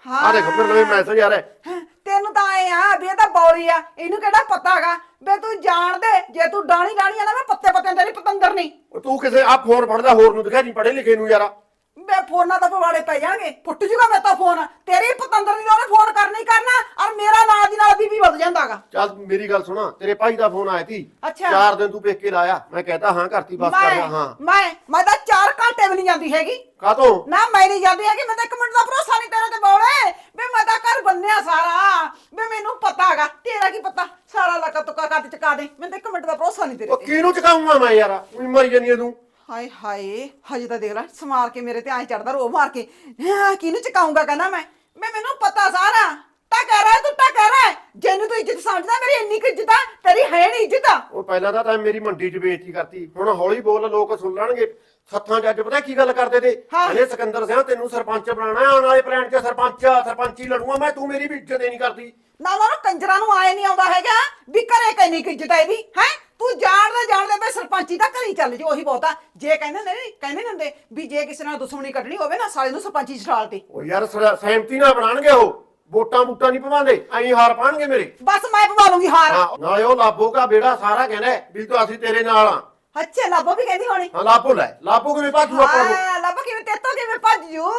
Speaker 3: ਹਾਂ
Speaker 2: ਆ ਦੇਖ ਮੇਰੇ ਲਵੇ ਮੈਸੇਜ ਆ ਰਿਹਾ।
Speaker 3: ਹੈਂ, ਤੈਨੂੰ ਤਾਂ ਆਏ ਆ ਵੀ ਇਹ ਤਾਂ ਬੌਲੀ ਆ। ਇਹਨੂੰ ਕਿਹੜਾ ਪਤਾ ਹੈਗਾ? ਵੇ ਤੂੰ ਜਾਣ ਦੇ। ਜੇ ਤੂੰ ਡਾਣੀ ਡਾਣੀ ਆ ਨਾ ਮੈਂ ਪੱਤੇ ਪੱਤੇ ਤੇਰੀ ਪਤੰਦਰ ਨਹੀਂ।
Speaker 2: ਤੂੰ ਕਿਸੇ ਆ ਫੋਨ ਫੜਦਾ ਹੋਰ ਨੂੰ ਦਿਖਾ ਨਹੀਂ ਪੜੇ ਲਿਖੇ ਨੂੰ ਯਾਰਾ।
Speaker 3: ਵੇ ਫੋਨਾਂ ਦਾ ਪਵਾੜੇ ਪੈ ਜਾਣਗੇ। ਫੁੱਟ ਜੂਗਾ ਮੇਰੇ ਤਾਂ ਫੋਨ। ਤੇਰੀ ਪਤੰਦਰ ਦੀ ਉਹਨੇ ਫੋਨ ਕਰਨਾ ਹੀ ਕਰਨਾ ਔਰ ਮੇਰਾ ਨਾਲ ਦੀ ਨਾਲ ਬੀਬੀ ਵੱਧ ਜਾਂਦਾਗਾ।
Speaker 2: ਚੱਲ ਮੇਰੀ ਗੱਲ ਸੁਣਾ ਤੇਰੇ ਭਾਈ ਦਾ ਫੋਨ ਆਇਆ ਸੀ।
Speaker 3: ਅੱਛਾ।
Speaker 2: ਚਾਰ ਦਿਨ ਤੂੰ ਪੇਕੇ ਕੇ ਲਾਇਆ। ਮੈਂ ਕਹਤਾ ਹਾਂ ਕਰਤੀ ਬਸ ਕਰ ਰਿਹਾ ਹਾਂ।
Speaker 3: ਮੈਂ ਮੈਂ ਤਾਂ 4 ਘੰਟੇ ਵੀ ਨਹੀਂ ਜਾਂਦੀ ਹੈਗੀ।
Speaker 2: ਕਾਹਤੋਂ?
Speaker 3: ਨਾ ਮੈਂ ਨਹੀਂ ਜਾਂਦੀ ਹੈਗੀ ਮੈਂ ਤਾਂ ਇੱਕ ਮਿੰਟ ਦਾ ਭਰੋਸਾ ਨਹੀਂ ਤੇਰੇ ਤੇ ਬੋਲੇ ਵੇ ਮੈਂ ਤਾਂ ਘਰ ਬੰਨਿਆ ਸਾਰਾ। ਵੇ ਮੈਨੂੰ ਪਤਾ ਹੈਗਾ ਤੇਰਾ ਕੀ ਪਤਾ? ਸਾਰਾ ਲੱਕਾ ਤੁੱਕਾ ਕੱਟ ਚਕਾ ਦੇ। ਮੈਨੂੰ ਤਾਂ ਇੱਕ ਮਿੰਟ ਦਾ ਭਰੋਸਾ ਨਹੀਂ ਤੇਰੇ
Speaker 2: ਉਹ
Speaker 3: ਤੇ।
Speaker 2: ਕਿਹਨੂੰ ਚਕਾਉਂਗਾ ਮੈਂ ਯਾਰ? ਉਹੀ ਮਰੀ ਜਾਨੀ ਆ ਤੂੰ।
Speaker 3: ਹਾਏ ਹਾਏ ਹਜੇ ਤਾਂ ਦੇਖ ਲੈ ਸਮਾਰ ਕੇ ਮੇਰੇ ਤੇ ਐ ਚੜਦਾ ਰੋ ਮਾਰ ਕੇ। ਹਾਂ, ਕਿਹਨੂੰ ਚਕਾਉਂਗਾ ਕਹਿੰਦਾ ਮੈਂ? ਮੈਂ ਮੈਨੂੰ ਪਤਾ ਸਾਰਾ। ਟਾ ਕਹਿ ਰਿਹਾ ਤੂੰ ਟਾ ਕਹਿ ਰਿਹਾ ਜਿਹਨੂੰ ਤੂੰ ਇੱਜ਼ਤ ਸਮਝਦਾ ਮੇਰੀ ਇੰਨੀ ਕੁ ਇੱਜ਼ਤ ਆ ਤੇਰੀ ਹੈ ਨਹੀਂ ਇੱਜ਼ਤ। ਆ
Speaker 2: ਉਹ ਪਹਿਲਾਂ ਤਾਂ ਤਾਂ ਮੇਰੀ ਮੰਡੀ 'ਚ ਬੇਇੱਜ਼ਤੀ ਕਰਤੀ। ਹੁਣ ਹੌਲੀ ਬੋਲ ਲੋਕ ਸੁਣ ਲੈਣਗੇ। ਸੱਥਾਂ ਜੱਜ ਪਤਾ ਕੀ ਗੱਲ ਕਰਦੇ ਤੇ?
Speaker 3: ਹਾਂ।
Speaker 2: ਕਹਿੰਦੇ ਸਿਕੰਦਰ ਸਿੰਘ ਤੈਨੂੰ ਸਰਪੰਚ ਬਣਾਉਣਾ ਹੈ, ਆਉਣ ਵਾਲੇ ਪਲਾਨ 'ਚ ਸਰਪੰਚ ਆ, ਸਰਪੰਚੀ ਲੜੂਗਾ ਮੈਂ ਤੂੰ ਮੇਰੀ ਵੀ ਇੱਜ਼ਤ ਹੀ ਨਹੀਂ ਕਰਦੀ।
Speaker 3: ਨਾ ਨਾ ਕੰਜਰਾਂ ਨੂੰ ਆਏ ਨਹੀਂ ਆਉਂਦਾ ਹੈਗਾ। ਵੀ ਘਰੇ ਕਿੰਨੀ ਕੁ ਇੱਜ਼ਤ ਹੈ ਇਹਦੀ ਹੈ? ਤੂੰ ਜਾਣਦਾ ਜਾਣਦਾ ਬਈ ਸਰਪੰਚੀ ਤਾਂ ਘਰੀ ਚੱਲ ਜੇ ਉਹੀ ਬਹੁਤਾ ਜੇ ਕਹਿੰਦੇ ਨੇ ਕਹਿੰਦੇ ਨੇ ਹੁੰਦੇ ਵੀ ਜੇ ਕਿਸੇ ਨਾਲ ਦੁਸ਼ਮਣੀ ਕੱਢਣੀ ਹੋਵੇ ਨਾ ਸਾਲੇ ਨੂੰ ਸਰਪੰਚੀ ਛਾਲ ਤੇ।
Speaker 2: ਉਹ ਯਾਰ ਸਹਿਮਤੀ ਨਾਲ ਬਣਾਣਗੇ ਉਹ। ਵੋਟਾਂ ਬੂਟਾਂ ਨਹੀਂ ਪਵਾਉਂਦੇ ਐਂ ਹਾਰ ਪਾਣਗੇ ਮੇਰੇ।
Speaker 3: ਬਸ ਮੈਂ ਪਵਾ ਲੂੰਗੀ ਹਾਰ।
Speaker 2: ਹਾਂ ਨਾਲੇ ਉਹ ਲਾਭੋਗਾ ਬੇੜਾ ਸਾਰਾ ਕਹਿੰਦਾ ਹੈ ਵੀ ਤੂੰ ਅਸੀਂ ਤੇਰੇ ਨਾਲ ਆ।
Speaker 3: ਅੱਛਾ ਲੱਭੋ ਵੀ ਕਹਿੰਦੀ ਹੋਣੀ?
Speaker 2: ਹਾਂ ਲੈ। ਲਾਭੋ ਕਿਵੇਂ ਭਾਜੂ ਆਪਾਂ ਨੂੰ?
Speaker 3: ਹਾਂ ਲੱਭ ਕਿਵੇਂ ਤੇਤੋਂ ਕਿਵੇਂ ਭੱਜ ਜੂ?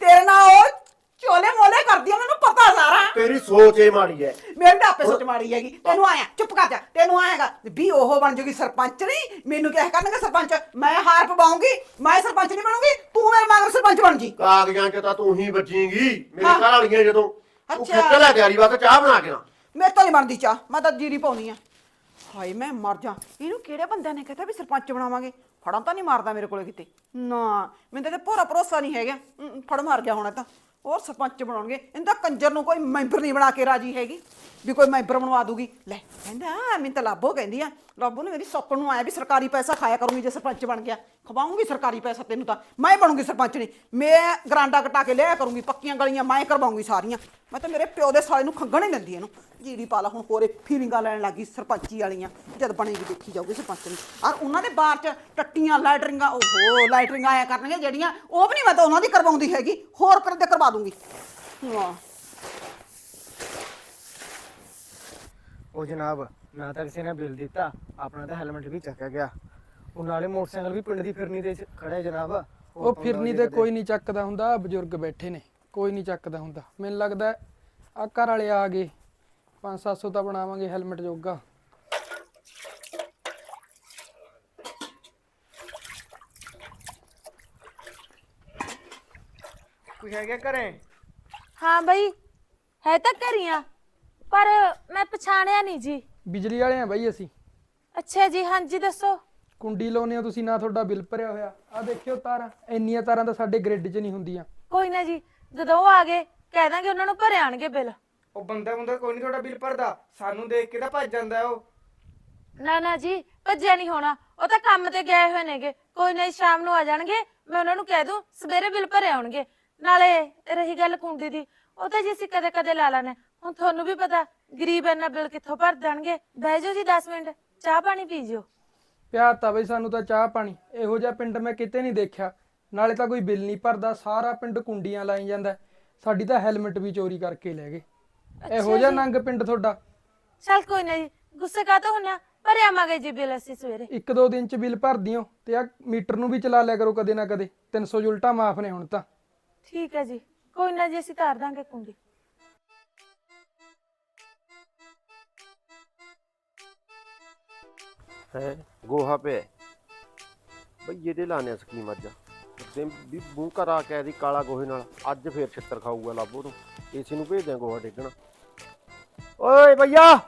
Speaker 3: ਤੇਰੇ ਨਾਲ ਉਹ ਚੋਲੇ ਮੋਲੇ ਕਰਦੀ ਆ ਮੈਨੂੰ ਪਤਾ ਸਾਰਾ।
Speaker 2: ਤੇਰੀ ਸੋਚ ਏ ਮਾੜੀ ਹੈ
Speaker 3: ਮੇਰੇ ਤਾਂ ਆਪੇ ਸੋਚ ਮਾਰੀ ਹੈਗੀ। ਤੈਨੂੰ ਆਇਆ ਚੁੱਪ ਕਰ ਜਾ। ਤੈਨੂੰ ਆਏਗਾ ਵੀ ਉਹ ਬਣ ਜੂਗੀ ਸਰਪੰਚ ਨਹੀਂ ਮੈਨੂੰ ਕਿਹ ਕਰਨਗੇ ਸਰਪੰਚ? ਮੈਂ ਹਾਰ ਪਵਾਉਂਗੀ ਮੈਂ ਸਰਪੰਚ ਨਹੀਂ ਬਣੂਗੀ ਤੂੰ ਮੇਰੇ ਮਗਰ ਸਰਪੰਚ ਬਣ ਜੀ।
Speaker 2: ਕਾਗਜ਼ਾਂ 'ਚ ਤਾਂ ਤੂੰ ਹੀ ਬਚੇਂਗੀ ਮੇਰੇ। ਘਰ ਵਾਲੀਆਂ ਜਦੋਂ। ਤੂੰ
Speaker 3: ਅੱਛਾ।
Speaker 2: ਖਿੱਚ ਲੈ ਤਿਆਰੀ ਵਾਸਤੇ ਚਾਹ ਬਣਾ ਕੇ ਨਾ।
Speaker 3: ਮੇਰੇ ਤੋਂ ਨਹੀਂ ਬਣਦੀ ਚਾਹ ਮੈਂ ਤਾਂ ਜੀਰੀ ਪਾਉਣੀ ਆ। ਹਾਏ ਮੈਂ ਮਰ ਜਾ। ਇਹਨੂੰ ਕਿਹੜੇ ਬੰਦਿਆਂ ਨੇ ਕਹਤਾ ਵੀ ਸਰਪੰਚ ਬਣਾਵਾਂਗੇ? ਫੜਾਂ ਤਾਂ ਨਹੀਂ ਮਾਰਦਾ ਮੇਰੇ ਕੋਲੇ ਕਿਤੇ। ਨਾ ਮੈਨੂੰ ਤਾਂ ਪੂਰਾ ਭਰੋਸਾ ਨਹੀਂ ਹੈਗਾ। ਅਮ, ਫੜ ਮਾਰ ਗਿਆ ਹੋਣਾ ਤਾਂ। ਉਹ ਸਰਪੰਚ ਬਣਾਉਣਗੇ। ਇਹਦਾ ਕੰਜਰ ਨੂੰ ਕੋਈ ਮੈਂਬਰ ਨਹੀਂ ਬਣਾ ਕੇ ਰਾਜੀ ਹੈਗੀ। ਵੀ ਕੋਈ ਮੈਂਬਰ ਬਣਵਾ ਦੂਗੀ। ਲੈ, ਕਹਿੰਦਾ ਮੈਨੂੰ ਤਾਂ ਲਾਭੋ ਕਹਿੰਦੀ ਆ। ਲਾਭੋ ਨੇ ਮੇਰੀ ਸੌਕਣ ਨੂੰ ਆਇਆ ਵੀ ਸਰਕਾਰੀ ਪੈਸਾ ਖਾਇਆ ਕਰੂੰਗੀ ਜੇ ਸਰਪੰਚ ਬਣ ਗਿਆ। ਖਵਾਉਂਗੀ ਸਰਕਾਰੀ ਪੈਸਾ ਤੈਨੂੰ ਤਾਂ। ਮੈਂ ਬਣੂੰਗੀ ਸਰਪੰਚ ਸਰਪੰਚਣੀ ਮੈਂ ਗਰਾਂਡਾ ਕਟਾ ਕੇ ਲਿਆ ਕਰੂੰਗੀ, ਪੱਕੀਆਂ ਗਲੀਆਂ ਮੈਂ ਕਰਵਾਉਂਗੀ ਸਾਰੀਆਂ। ਮੈਂ ਤਾਂ ਮੇਰੇ ਪਿਓ ਦੇ ਸਾਲੇ ਨੂੰ ਖੰਗਣ ਹੀ ਦਿੰਦੀ ਇਹਨੂੰ। ਜੀੜੀ ਪਾਲਾ ਹੁਣ ਹੋਰੇ ਫੀਲਿੰਗਾਂ ਲੈਣ ਲੱਗੀ ਸਰਪੰਚੀ ਵਾਲੀਆਂ। ਜਦ ਬਣੇਗੀ ਦੇਖੀ ਜਾਊਗੀ ਸਰਪੰਚ ਸਰਪੰਚਣੀ ਔਰ ਉਹਨਾਂ ਦੇ ਬਾਹਰ ਚ ਟੱਟੀਆਂ ਲਾਈਟਰਿੰਗਾਂ ਓਹੋ ਲਾਈਟਰਿੰਗਾਂ ਆਇਆ ਕਰਨਗੀਆਂ ਜਿਹੜੀਆਂ, ਉਹ ਵੀ ਨਹੀਂ ਮੈਂ ਤਾਂ ਉਹਨਾਂ ਦੀ ਕਰਵਾਉਂਦੀ ਹੈਗੀ। ਹੋਰ ਕਰਦੇ ਕਰਵਾ ਦੂੰਗੀ। ਹਾਂ
Speaker 5: ਉਹ ਜਨਾਬ ਨਾ ਤਾਂ ਕਿਸੇ ਨੇ ਬਿੱਲ ਦਿੱਤਾ ਆਪਣਾ ਤਾਂ ਹੈਲਮਟ ਵੀ ਚੱਕਿਆ ਗਿਆ। ਉਹ ਨਾਲੇ ਮੋਟਰਸਾਈਕਲ ਵੀ ਪਿੰਡ ਦੀ ਫਿਰਨੀ ਦੇ ਚ ਖੜਾ ਹੈ ਜਨਾਬ।
Speaker 4: ਉਹ ਫਿਰਨੀ ਤੇ ਕੋਈ ਨਹੀਂ ਚੱਕਦਾ ਹੁੰਦਾ ਬਜ਼ੁਰਗ ਬੈਠੇ ਨੇ ਕੋਈ ਨਹੀਂ ਚੱਕਦਾ ਹੁੰਦਾ। ਮੈਨੂੰ ਲੱਗਦਾ ਆ ਘਰ ਵਾਲੇ ਆ ਗਏ 5-700 ਤਾਂ ਬਣਾਵਾਂਗੇ ਹੈਲਮਟ ਜੋਗਾ।
Speaker 5: ਕੁਝ ਹੈਗਾ ਘਰੇ?
Speaker 6: ਹਾਂ ਬਈ ਹੈ ਤਾਂ ਘਰੀਆਂ ਪਰ ਮੈਂ ਪਛਾਣਿਆ ਨਹੀਂ ਜੀ।
Speaker 4: ਬਿਜਲੀ ਵਾਲੇ ਆ ਬਾਈ ਅਸੀਂ।
Speaker 6: ਅੱਛਾ ਜੀ ਹਾਂਜੀ ਦੱਸੋ।
Speaker 4: ਕੁੰਡੀ ਲਾਉਨੇ ਹੋ ਤੁਸੀਂ ਨਾ ਤੁਹਾਡਾ ਬਿੱਲ ਭਰਿਆ ਹੋਇਆ। ਆ ਦੇਖਿਓ ਤਾਰਾਂ ਇੰਨੀਆਂ ਤਾਰਾਂ ਤਾਂ ਸਾਡੇ ਗ੍ਰਿਡ 'ਚ ਨਹੀਂ ਹੁੰਦੀਆਂ।
Speaker 6: ਕੋਈ ਨਾ ਜੀ ਜਦੋਂ ਉਹ ਆ ਗਏ ਕਹਿ ਦਾਂਗੇ ਉਹਨਾਂ ਨੂੰ ਭਰੇ ਆਣਗੇ ਬਿੱਲ।
Speaker 5: ਉਹ ਬੰਦਾ ਬੰਦਾ ਕੋਈ ਨਹੀਂ ਤੁਹਾਡਾ ਬਿੱਲ ਭਰਦਾ। ਸਾਨੂੰ ਦੇਖ ਕੇ ਤਾਂ ਭੱਜ ਜਾਂਦਾ ਉਹ।
Speaker 6: ਨਾ ਨਾ ਜੀ ਭੱਜਿਆ ਨਹੀਂ ਹੋਣਾ। ਉਹ ਤਾਂ ਕੰਮ ਤੇ ਗਏ ਹੋਏ ਨੇਗੇ। ਕੋਈ ਨਾ ਜੀ, ਸ਼ਾਮ ਨੂੰ ਆ ਜਾਣਗੇ। ਮੈਂ ਉਹਨਾਂ ਨੂੰ ਕਹਿ ਦੂੰ ਸਵੇਰੇ ਬਿੱਲ ਭਰੇ ਆਉਣਗੇ। ਨਾਲੇ ਰਹੀ ਗੱਲ ਕੁੰਡੀ ਦੀ ਉਹ ਤਾਂ ਜੀ ਅਸੀਂ ਕਦੇ ਕਦੇ ਲਾ ਲੈਣੇ ਹੁਣ ਤੁਹਾਨੂੰ ਵੀ ਪਤਾ ਗਰੀਬ ਇੰਨਾ ਬਿੱਲ ਕਿੱਥੋਂ ਭਰ ਦੇਣਗੇ? ਬਹਿ ਜਾਓ ਜੀ 10 ਮਿੰਟ ਚਾਹ ਪਾਣੀ ਪੀ ਜਿਓ।
Speaker 4: ਪਿਆਰ ਤਾਂ ਬਈ ਸਾਨੂੰ ਤਾਂ ਚਾਹ ਪਾਣੀ ਇਹੋ ਜਿਹਾ ਪਿੰਡ ਮੈਂ ਕਿਤੇ ਨਹੀਂ ਦੇਖਿਆ। ਨਾਲੇ ਤਾਂ ਕੋਈ ਬਿੱਲ ਨਹੀਂ ਭਰਦਾ ਸਾਰਾ ਪਿੰਡ ਕੁੰਡੀਆਂ ਲਾਈ ਜਾਂਦਾ। ਸਾਡੀ ਤਾਂ ਹੈਲਮਟ ਵੀ ਚੋਰੀ ਕਰਕੇ ਲੈ ਗਏ। ਇਹੋ ਜਿਹਾ ਨੰਗ ਪਿੰਡ ਤੁਹਾਡਾ?
Speaker 6: ਚੱਲ ਕੋਈ ਨਾ ਜੀ ਗੁੱਸੇ ਕਾਹਤੋਂ ਹੁੰਨਾ ਭਰੇ ਆਵਾਂਗੇ ਜੀ ਬਿੱਲ ਅਸੀਂ ਸਵੇਰੇ।
Speaker 4: ਇੱਕ ਦੋ ਦਿਨ ਚ ਬਿੱਲ ਭਰਦੀ ਹੋ ਤੇ ਆ ਮੀਟਰ ਨੂੰ ਵੀ ਚਲਾ ਲਿਆ ਕਰੋ ਕਦੇ ਨਾ ਕਦੇ। 300 ਉਲਟਾ ਮਾਫ ਨੇ ਹੁਣ ਤਾਂ।
Speaker 6: ਠੀਕ ਹੈ ਜੀ ਕੋਈ ਨਾ ਜੀ ਅਸੀਂ ਧਾਰ ਦਾਂਗੇ ਕੁੰਡੀ।
Speaker 2: ਹੈ ਗੋਹਾ ਪਿਆ ਬਈ ਇਹਦੇ ਲਾਣੇ ਸਕੀਮ ਅੱਜ ਤੇ ਵੀ ਮੂੰਹ ਕਰਾ ਕੇ ਇਹਦੀ ਕਾਲਾ ਗੋਹੇ ਨਾਲ ਅੱਜ ਫੇਰ ਛਿੱਤਰ ਖਾਊਗਾ ਲਾਬੋ ਤੋਂ ਏਸੀ ਨੂੰ ਭੇਜ ਦਿਆਂ ਗੋਹਾ ਡੇਗਣਾ ਓਏ ਭਈਆ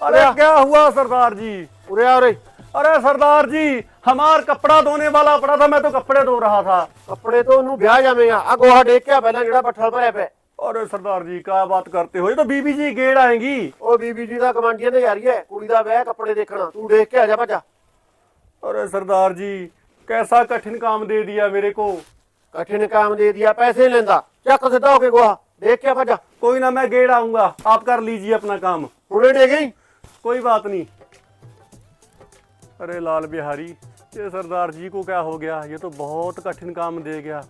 Speaker 1: अरे क्या हुआ सरदार जी
Speaker 2: ਉਰੇ ਆ ਉਰੇ
Speaker 1: अरे सरदार जी हमार कपड़ा धोने वाला पड़ा था मैं तो कपड़े धो रहा था
Speaker 2: ਕੱਪੜੇ ਤੋਂ ਉਹਨੂੰ ਵਿਆਹ ਜਾਵੇਂਗਾ ਆ ਗੋਹਾ ਡੇਕ ਕੇ ਆ ਪਹਿਲਾਂ ਜਿਹੜਾ ਬੱਠਲ ਭਰਿਆ ਪਿਆ
Speaker 1: अरे सरदार जी क्या बात करते हो ये तो बीबी जी गेड़ आएंगी
Speaker 2: ਉਹ ਬੀਬੀ ਜੀ ਦਾ ਕਮਾਂਡੀਆਂ ਦੇ ਯਾਰੀ ਹੈ ਕੁੜੀ ਦਾ ਵਿਆਹ ਕੱਪੜੇ ਦੇਖਣਾ ਤੂੰ ਦੇਖ ਕੇ ਆ ਜਾ ਭੱਜਾ
Speaker 1: अरे सरदार जी कैसा कठिन काम दे दिया मेरे को
Speaker 2: ਕਠਿਨ ਕੰਮ ਦੇ ਦਿਆ ਪੈਸੇ ਨੀ ਲੈਂਦਾ ਚੱਕ ਸਿੱਧਾ ਹੋ ਕੇ ਗੋਹਾ ਦੇਖ ਕੇ ਆ ਭੱਜਾ
Speaker 1: कोई ना मैं गेड़ आऊंगा आप कर लीजिए अपना काम
Speaker 2: ਹੁਣੇ ਡੇ ਗਈ
Speaker 1: कोई बात नहीं अरे लाल बिहारी ये सरदार जी को क्या हो गया ये तो बहुत कठिन काम दे गया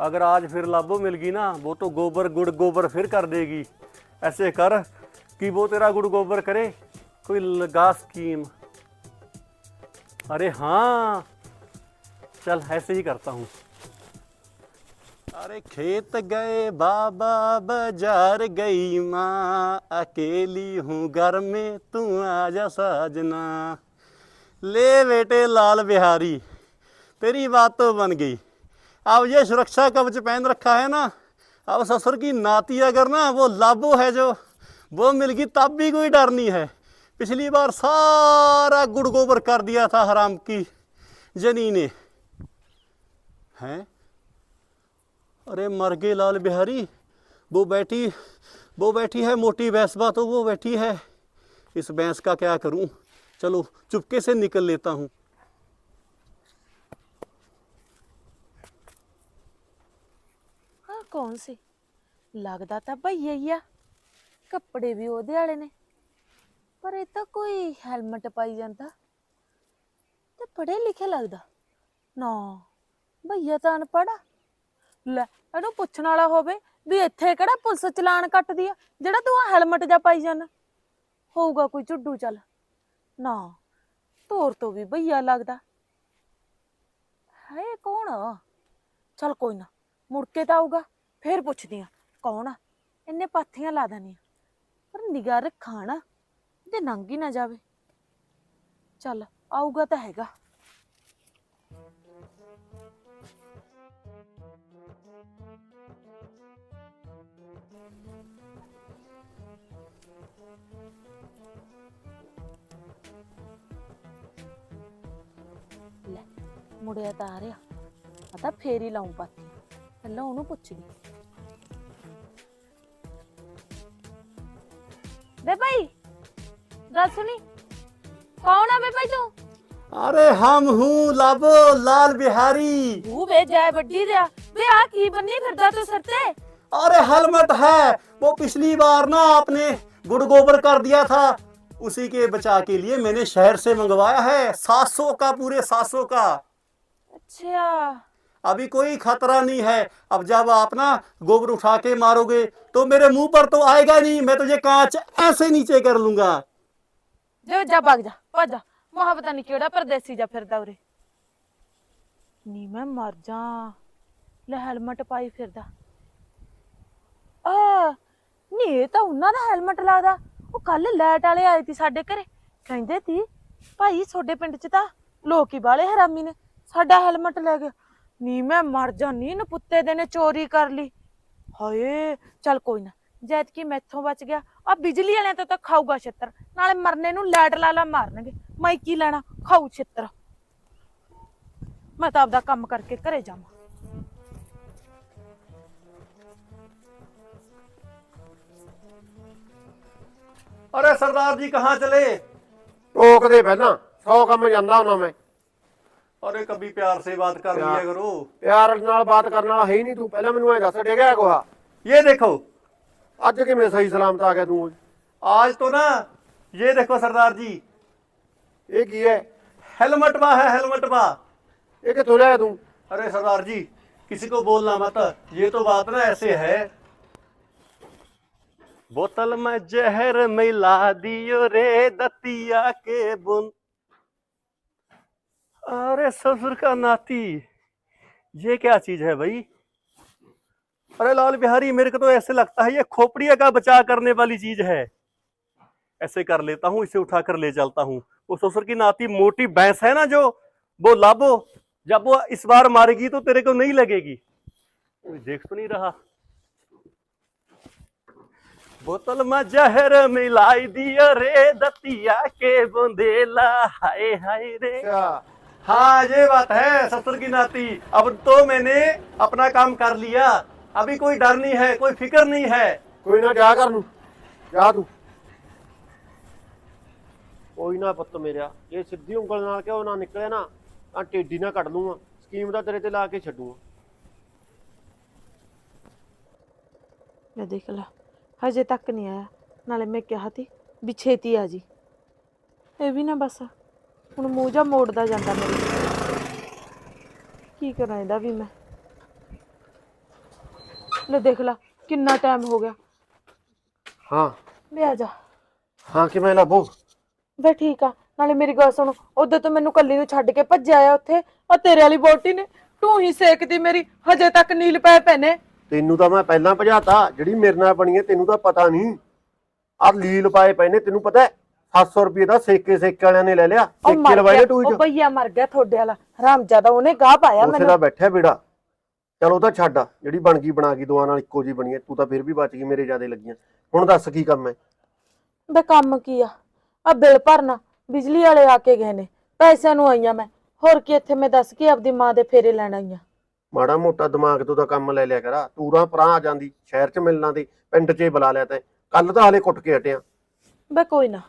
Speaker 1: अगर आज फिर लाभो मिल गई ना वो तो गोबर गुड़ गोबर फिर कर देगी ऐसे कर कि वो तेरा गुड़ गोबर करे कोई लगा स्कीम अरे हाँ चल ऐसे ही करता हूँ अरे खेत गए बाबा बाजार गई माँ अकेली हूँ घर में तू आजा साजना ले बेटे लाल बिहारी तेरी बात तो बन गई अब ये सुरक्षा कवच पहन रखा है ना, अब ससुर की नाती अगर ना, वो लाबो है जो, वो मिल गई तब भी कोई डर नहीं है। पिछली बार सारा गुड़ गोबर कर दिया था हराम की जनी ने। हैं? अरे मर गए लाल बिहारी, वो बैठी वो बैठी है मोटी भैंसबा तो वो बैठी है। इस भैंस का क्या करूँ? चलो चुपके से निकल लेता हूँ।
Speaker 6: ਕੌਣ ਸੀ? ਲੱਗਦਾ ਤਾਂ ਭਈਆ ਹੀ ਆ। ਕੱਪੜੇ ਵੀ ਉਹਦੇ ਵਾਲੇ ਨੇ। ਪਰ ਇਹ ਤਾਂ ਕੋਈ ਹੈਲਮਟ ਪਾਈ ਜਾਂਦਾ। ਤੇ ਪੜ੍ਹੇ ਲਿਖੇ ਲੱਗਦਾ। ਨਾ, ਭਈਆ ਤਾਂ ਅਨਪੜ੍ਹ ਆ। ਲੈ, ਇਹਨੂੰ ਪੁੱਛਣ ਵਾਲਾ ਹੋਵੇ ਵੀ ਇੱਥੇ ਕਿਹੜਾ ਪੁਲਿਸ ਚਲਾਨ ਕੱਟਦੀ ਆ? ਜਿਹੜਾ ਤੂੰ ਆ ਹੈਲਮਟ ਜਾ ਪਾਈ ਜਾਂਦਾ। ਹੋਊਗਾ ਕੋਈ ਝੁੱਡੂ ਚੱਲ। ਨਾ, ਤੋਰ ਤੋਂ ਵੀ ਭਈਆ ਲੱਗਦਾ। ਹੈ ਕੌਣ ਆ? ਚਲ ਕੋਈ ਨਾ, ਮੁੜ ਕੇ ਤਾਂ ਆਊਗਾ। ਫੇਰ ਪੁੱਛਦੀ ਆ, ਕੌਣ ਆ? ਇੰਨੇ ਪਾਥੀਆਂ ਲਾ ਦਨੀ ਪਰ ਨਿਗਾਹ ਰੱਖਾਂ ਨਾ ਤੇ ਨੰਗ ਹੀ ਨਾ ਜਾਵੇ। ਚੱਲ, ਆਊਗਾ ਤਾਂ ਹੈਗਾ। ਲੈ, ਮੁੜਿਆ ਤਾਂ ਆ ਰਿਹਾ। ਪਤਾ ਤਾਂ ਫੇਰ ਹੀ ਲਾਉਂ ਪਾਥੀ ਪਹਿਲਾਂ ਉਹਨੂੰ ਪੁੱਛਦੀ। भाई गल सुनी। कौन है भाई तू?
Speaker 1: अरे हम हूँ लाबो लाल बिहारी।
Speaker 6: तू बे जाए बड्डी दिया बे आ की बनी फिर तो? सरते
Speaker 1: अरे हेलमेट है वो पिछली बार ना आपने गुड़ गोबर कर दिया था। उसी के बचा के लिए मैंने शहर से मंगवाया है सात सौ का पूरे सात सौ का।
Speaker 6: अच्छा।
Speaker 1: अभी कोई खतरा नहीं है अब जब आप ना गोबर उठा के मारोगे तो मेरे मुंह पर तो आएगा नहीं मैं तुझे कांच ऐसे नीचे कर लूंगा
Speaker 6: ਜਾ ਜਾ ਭੱਗ ਜਾ ਭੱਜ ਜਾ ਮਹਾ ਪਤਾ ਨਹੀਂ ਕਿਹੜਾ ਪਰਦੇਸੀ ਜਾ ਫਿਰਦਾ ਉਰੇ ਨੀ ਮੈਂ ਮਰ ਜਾ ਲੈ ਹੈਲਮਟ ਪਾਈ ਫਿਰਦਾ ਆ ਨੀ ਇਹ ਤਾਂ ਉਹਨਾਂ ਦਾ ਹੈਲਮਟ ਲੱਗਦਾ ਉਹ ਕੱਲ ਲਾਈਟ ਵਾਲੇ ਆਏ ਸੀ ਸਾਡੇ ਘਰੇ ਕਹਿੰਦੇ ਸੀ ਭਾਈ ਤੁਹਾਡੇ ਪਿੰਡ 'ਚ ਤਾਂ ਲੋਕ ਹੀ ਬਾਲੇ ਹਰਾਮੀ ਨੇ ਸਾਡਾ ਹੈਲਮਟ ਲੈ ਗਏ ਨੀ ਮੈਂ ਮਰ ਜਾਨੀ ਨ ਪੁੱਤੇ ਦੇ ਨੇ ਚੋਰੀ ਕਰ ਲਈ। ਹਾਏ ਚੱਲ ਕੋਈ ਨਾ ਜੈਤ ਕੀ ਮੈਥੋਂ ਬਚ ਗਿਆ। ਆ ਬਿਜਲੀ ਵਾਲਿਆਂ ਤੋਂ ਤਾਂ ਖਾਊਗਾ ਛਿੱਤਰ ਨਾਲੇ ਮਰਨੇ ਨੂੰ ਲੈਟ ਲਾਲਾ ਮਾਰਨਗੇ। ਮੈਂ ਕੀ ਲੈਣਾ ਖਾਊ ਛਿੱਤਰ। ਮੈਂ ਤਾਂ ਆਪਦਾ ਕੰਮ ਕਰਕੇ ਘਰੇ ਜਾਵਾਂ।
Speaker 1: ਅਰੇ ਸਰਦਾਰ ਜੀ ਕਹਾਂ
Speaker 2: ਚਲੇ? ਟੋਕਦੇ ਪਹਿਲਾਂ 100 ਕੰਮ ਜਾਂਦਾ ਹੁੰਦਾ ਮੈਂ।
Speaker 1: अरे कभी प्यार से बात कर लिया करो
Speaker 2: ਪਿਆਰ ਨਾਲ ਬਾਤ ਕਰਨ ਵਾਲਾ ਹੈ ਹੀ ਨਹੀਂ ਤੂੰ ਪਹਿਲਾਂ ਮੈਨੂੰ ਐ ਦੱਸ ਡੇਗਿਆ ਕੋਹਾ
Speaker 1: ये देखो
Speaker 2: ਅੱਜ ਕਿਵੇਂ ਸਹੀ ਸਲਾਮਤ ਆ ਗਿਆ ਤੂੰ
Speaker 1: आज तो ना ये देखो सरदार जी
Speaker 2: ਇਹ ਕੀ ਹੈ
Speaker 1: हेलमेट बा है हेलमेट बा
Speaker 2: ਇਹ ਕਿੱਥੋਂ ਲਿਆ ਤੂੰ
Speaker 1: अरे सरदार जी किसी को बोलना मत ये तो बात ना ऐसे है बोतल में जहर मिला दियो रे दतिया के बुन अरे ससुर का नाती, ये क्या चीज़ है भाई? अरे लाल बिहारी, मेरे को तो ऐसे लगता है ये खोपड़िया का बचाव करने वाली चीज़ है। ऐसे कर लेता हूँ, इसे उठाकर ले चलता हूँ। वो ससुर की नाती मोटी भैंस है ना जो, वो लाबो, जब वो इस बार मारेगी तो तेरे को नहीं लगेगी। देख तो नहीं रहा। बोतल में जहर मिलाई दिया रे दतिया के बुंदेला हाय हाय रे।
Speaker 2: ਅੱਛਾ
Speaker 1: हाँ ये बात है ससुर की नाती अब तो मैंने अपना काम कर लिया अभी कोई डर नहीं है कोई फिक्र नहीं है
Speaker 2: ਕੋਈ ਨਾ ਜਾ ਕਰ ਨੂੰ ਜਾ ਤੂੰ ਕੋਈ ਨਾ ਪੁੱਤ ਮੇਰਿਆ ਇਹ ਸਿੱਧੀ ਉਂਗਲ ਨਾਲ ਕਿਉਂ ਨਾ ਨਿਕਲੇ ਨਾ ਤਾਂ ਟੇਡੀ ਨਾ ਕੱਢ ਲੂੰਗਾ ਸਕੀਮ ਦਾ ਤੇਰੇ ਤੇ ਲਾ ਕੇ ਛੱਡੂਗਾ
Speaker 6: ਲੈ ਦੇਖ ਲੈ ਹਜੇ ਤੱਕ ਨਹੀਂ ਆਇਆ ਨਾਲੇ ਮੈਂ ਕਿਹਾ ਤੀ ਵੀ ਛੇਤੀ ਆ ਜੀ ਇਹ ਵੀ ਨਾ ਬਸ ਹੁਣ ਮੂੰਹ ਜਾ ਮੋੜਦਾ ਜਾਂਦਾ ਮੇਰੇ ਕੀ ਕਰਾਂ ਇਹਦਾ ਵੀ ਮੈਂ? ਲੈ ਦੇਖ ਲੈ ਕਿੰਨਾ ਟਾਈਮ ਹੋ ਗਿਆ।
Speaker 2: ਹਾਂ।
Speaker 6: ਵੇ ਆ ਜਾ।
Speaker 2: ਹਾਂ ਕਿਵੇਂ ਲੱਭੋ?
Speaker 6: ਵੇ ਠੀਕ ਆ ਨਾਲੇ ਮੇਰੀ ਗੱਲ ਸੁਣ ਉਦੋਂ ਤੋਂ ਮੈਨੂੰ ਕੱਲੀ ਨੂੰ ਛੱਡ ਕੇ ਭੱਜਿਆ ਆ ਉੱਥੇ ਆ ਤੇਰੇ ਵਾਲੀ ਬੋਟੀ ਨੇ ਤੂੰ ਹੀ ਸੇਕਦੀ ਮੇਰੀ ਹਜੇ ਤੱਕ ਨੀਲ ਪਏ ਪਏ ਨੇ।
Speaker 2: ਤੈਨੂੰ ਤਾਂ ਮੈਂ ਪਹਿਲਾਂ ਭਜਾਤਾ ਜਿਹੜੀ ਮੇਰੇ ਨਾਲ ਬਣੀ ਹੈ ਤੈਨੂੰ ਤਾਂ ਪਤਾ ਨਹੀਂ। ਆ ਲੀਲ ਪਾਏ ਪਏ ਨੇ ਤੈਨੂੰ ਪਤਾ ਹੈ? 700 ਰੁਪਏ ਦਾ ਸੇਕੇ ਸੇਕੇ ਵਾਲਿਆਂ ਨੇ ਲੈ ਲਿਆ
Speaker 6: ਉਹ
Speaker 2: ਸੇਕੇ
Speaker 6: ਮਰ
Speaker 2: ਲਵਾਏ
Speaker 6: ਗਿਆ
Speaker 2: ਨੇ ਟੂਈ
Speaker 6: ਉਹ
Speaker 2: ਚ
Speaker 6: ਭਈਆ ਮਰ ਗਿਆ ਤੁਹਾਡੇ ਵਾਲਾ। ਹਰਾਮਜ਼ਾਦਾ ਉਹਨੇ ਗਾਹ ਪਾਇਆ
Speaker 2: ਉਸੇ
Speaker 6: ਮੈਨੂੰ।
Speaker 2: ਦਾ ਬੈਠਾ ਬੇੜਾ। ਚਲ ਉਹ ਤਾਂ ਛੱਡ ਜਿਹੜੀ ਬਣ ਗਈ ਬਣਾ ਗਈ ਦੋਆਂ ਨਾਲ ਇੱਕੋ ਜੀ ਬਣੀ ਹੈ ਤੂੰ ਤਾਂ ਫਿਰ ਵੀ ਬਚ ਗਈ ਮੇਰੇ ਜਿਆਦੇ ਲੱਗੀਆਂ। ਹੁਣ ਦੱਸ ਕੀ ਕੰਮ ਹੈ
Speaker 6: ਬੇ ਕੰਮ ਕੀ ਆ? ਆ ਬਿੱਲ ਭਰਨਾ ਬਿਜਲੀ ਵਾਲੇ ਆ ਕੇ ਗਏ ਨੇ। ਪੈਸਿਆਂ ਨੂੰ ਆਈਆਂ ਮੈਂ। ਹੋਰ ਕੀ ਇੱਥੇ ਮੈਂ ਦੱਸ ਕੇ ਆਪਦੀ ਮਾਂ ਦੇ ਫੇਰੇ ਲੈਣ ਆਈਆਂ
Speaker 2: ਮਾੜਾ ਮੋਟਾ ਦਿਮਾਗ ਤੋਂ ਤਾਂ ਕੰਮ ਲੈ ਲਿਆ ਕਰਾ। ਤੂਰਾਂ ਪਰਾਂ ਆ ਜਾਂਦੀ ਸ਼ਹਿਰ 'ਚ ਮਿਲਣਾ ਤੇ ਪਿੰਡ 'ਚ ਹੀ ਬੁਲਾ ਲਿਆ ਤੈਂ। ਕੱਲ ਤਾਂ ਹਾਲੇ ਕੁੱਟ ਕੇ ਹਟਿਆ।
Speaker 6: ਬੇ ਕੋਈ ਨਾ।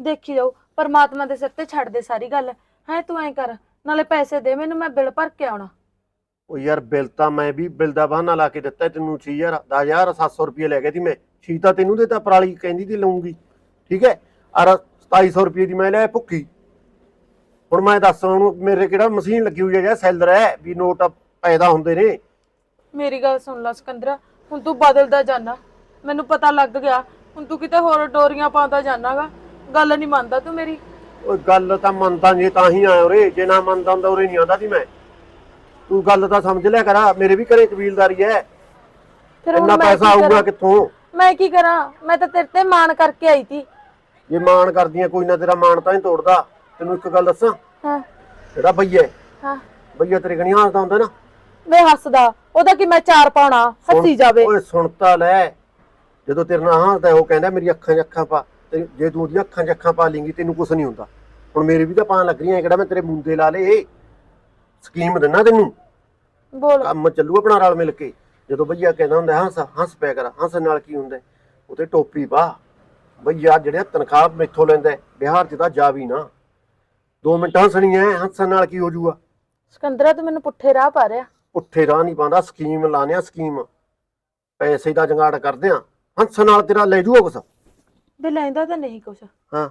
Speaker 6: ਦੇਖੀ ਜਾਓ ਪਰਮਾਤਮਾ ਦੇ ਸਿਰ ਤੇ ਛੱਡ ਦੇ ਸਾਰੀ ਗੱਲ। ਹੈ ਤੂੰ ਐਂ ਕਰ ਨਾਲੇ ਪੈਸੇ ਦੇ ਮੈਨੂੰ ਮੈਂ ਬਿੱਲ ਭਰ ਕੇ ਆਉਣਾ।
Speaker 2: ਉਹ ਯਾਰ ਬਿੱਲ ਤਾਂ ਮੈਂ ਵੀ ਬਿੱਲ ਦਾ ਬਹਾਨਾ ਲਾ ਕੇ ਦਿੱਤਾ ਤੈਨੂੰ 6000 10000 700 ਰੁਪਏ ਲੈ ਗਏ ਸੀ ਮੈਂ। ਛੀ ਤਾਂ ਤੈਨੂੰ ਦੇ ਤਾਂ ਪਰਾਲੀ ਕਹਿੰਦੀ ਦੀ ਲਊਂਗੀ। ਠੀਕ ਹੈ? ਅਰ 2700 ਰੁਪਏ ਦੀ ਮੈਂ ਲਿਆ ਭੁੱਕੀ। ਹੁਣ ਮੈਂ ਦੱਸ ਹੁਣ ਮੇਰੇ ਕਿਹੜਾ ਮਸ਼ੀਨ ਲੱਗੀ ਹੋਈ ਹੈ ਜਾਂ ਸੈਲਰ ਹੈ ਵੀ ਨੋਟ ਪੈਦਾ ਹੁੰਦੇ ਨੇ।
Speaker 6: ਮੇਰੀ ਗੱਲ ਸੁਣ ਲੈ ਸਿਕੰਦਰਾ ਹੁਣ ਤੂੰ ਬਦਲਦਾ ਜਾਣਾ ਮੈਨੂੰ ਪਤਾ ਲੱਗ ਗਿਆ ਹੁਣ ਤੂੰ ਕਿਤੇ ਹੋਰ ਡੋਰੀਆਂ ਪਾਉਂਦਾ ਜਾਣਾਗਾ ਗੱਲ ਨਹੀਂ ਮੰਨਦਾ ਤੂੰ ਮੇਰੀ?
Speaker 2: ਉਹ ਗੱਲ ਤਾਂ ਮੰਨਦਾ ਜੇ ਤਾਂ ਹੀ ਆਇਆ ਉਰੇ। ਜੇ ਨਾ ਮੰਨਦਾ ਹੁੰਦਾ ਉਰੇ ਨਹੀਂ ਆਉਂਦਾ ਸੀ ਮੈਂ। ਤੂੰ ਗੱਲ ਤਾਂ ਸਮਝ ਲਿਆ ਕਰਾ ਮੇਰੇ ਵੀ ਘਰੇ ਕਬੀਲਦਾਰੀ
Speaker 6: ਫਿਰ ਹੁਣ
Speaker 2: ਇੰਨਾ
Speaker 6: ਮੈਂ
Speaker 2: ਪੈਸਾ
Speaker 6: ਕੀ
Speaker 2: ਆਊਗਾ? ਕਿੱਥੋਂ?
Speaker 6: ਮੈਂ ਕੀ ਕਰਾਂ? ਮੈਂ ਤਾਂ ਤੇਰੇ ਤੇ ਮਾਣ ਕਰਕੇ ਆਈ ਤੀ
Speaker 2: ਜੇ ਮਾਣ ਕਰਦੀਆਂ ਕੋਈ ਨਾ ਤੇਰਾ ਮਾਣ ਤਾਂ ਹੀ ਤੋੜਦਾ। ਤੈਨੂੰ ਇੱਕ ਗੱਲ ਦੱਸਾਂ?
Speaker 6: ਹਾਂ।
Speaker 2: ਜਿਹੜਾ ਭਈਆ ਹੈ, ਭਈਆ ਤੇਰੇ ਗਣੀ ਹੱਸਦਾ ਹੁੰਦਾ ਨਾ।
Speaker 6: ਵੇ ਹੱਸਦਾ। ਉਹਦਾ ਕਿ ਮੈਂ ਚਾਰ ਪਾਉਣਾ? ਹੱਸੀ ਜਾਵੇ।
Speaker 2: ਓਏ ਸੁਣਤਾ ਲੈ। ਜਦੋਂ ਤੇਰੇ ਨਾਲ ਹੱਸਦਾ ਉਹ ਕਹਿੰਦਾ ਮੇਰੀ ਅੱਖਾਂ 'ਚ ਅੱਖਾਂ ਪਾ। ਤੇ ਜੇ ਤੂੰ ਉਹਦੀਆਂ ਅੱਖਾਂ 'ਚ ਅੱਖਾਂ ਪਾ ਲੇਂਗੀ ਤੈਨੂੰ ਕੁਝ ਨਹੀਂ ਹੁੰਦਾ। ਹੁਣ ਮੇਰੇ ਵੀ ਤਾਂ ਪਾਣ ਲੱਗ ਰਹੀਆਂ ਕਿਹੜਾ ਮੈਂ ਤੇਰੇ ਮੁੰਡੇ ਲਾ ਲੇ ਸਕੀਮ ਦਿੰਨਾ ਤੈਨੂੰ?
Speaker 6: ਬੋਲ।
Speaker 2: ਕੰਮ ਚੱਲੂ ਆਪਣਾ ਰਲ ਮਿਲ ਕੇ। ਜਦੋਂ ਭਈਆ ਕਹਿੰਦਾ ਹੁੰਦਾ ਹੱਸ ਹੱਸ ਪਿਆ ਕਰ ਹੱਸਣ ਨਾਲ ਕੀ ਹੁੰਦਾ? ਉਹ ਤੇ ਟੋਪੀ ਪਾ। ਭਈਆ ਜਿਹੜੇ ਤਨਖਾਹ ਮੈਥੋਂ ਲੈਂਦਾ ਬਿਹਾਰ 'ਚ ਤਾਂ ਜਾ ਵੀ ਨਾ। 2 ਮਿੰਟ ਹੱਸਣੀ ਐ ਹੱਸਣ ਨਾਲ ਕੀ ਹੋ ਜੂਗਾ?
Speaker 6: ਸਿਕੰਦਰਾ ਤੂੰ ਮੈਨੂੰ ਪੁੱਠੇ ਰਾਹ ਪਾ ਰਿਹਾ।
Speaker 2: ਉੱਥੇ ਰਾਹ ਨਹੀਂ ਪਾਉਂਦਾ ਸਕੀਮ ਲਾਣਿਆ ਸਕੀਮ। ਪੈਸੇ ਦਾ ਜੰਗਾੜ ਕਰਦੇ ਆ ਹੱਸਣ ਨਾਲ ਤੇਰਾ ਲੈ ਜੂਗਾ ਕੁਛ?
Speaker 6: ਵੀ ਲੈਂਦਾ ਤਾਂ ਨਹੀਂ ਕੁਛ।
Speaker 2: ਹਾਂ।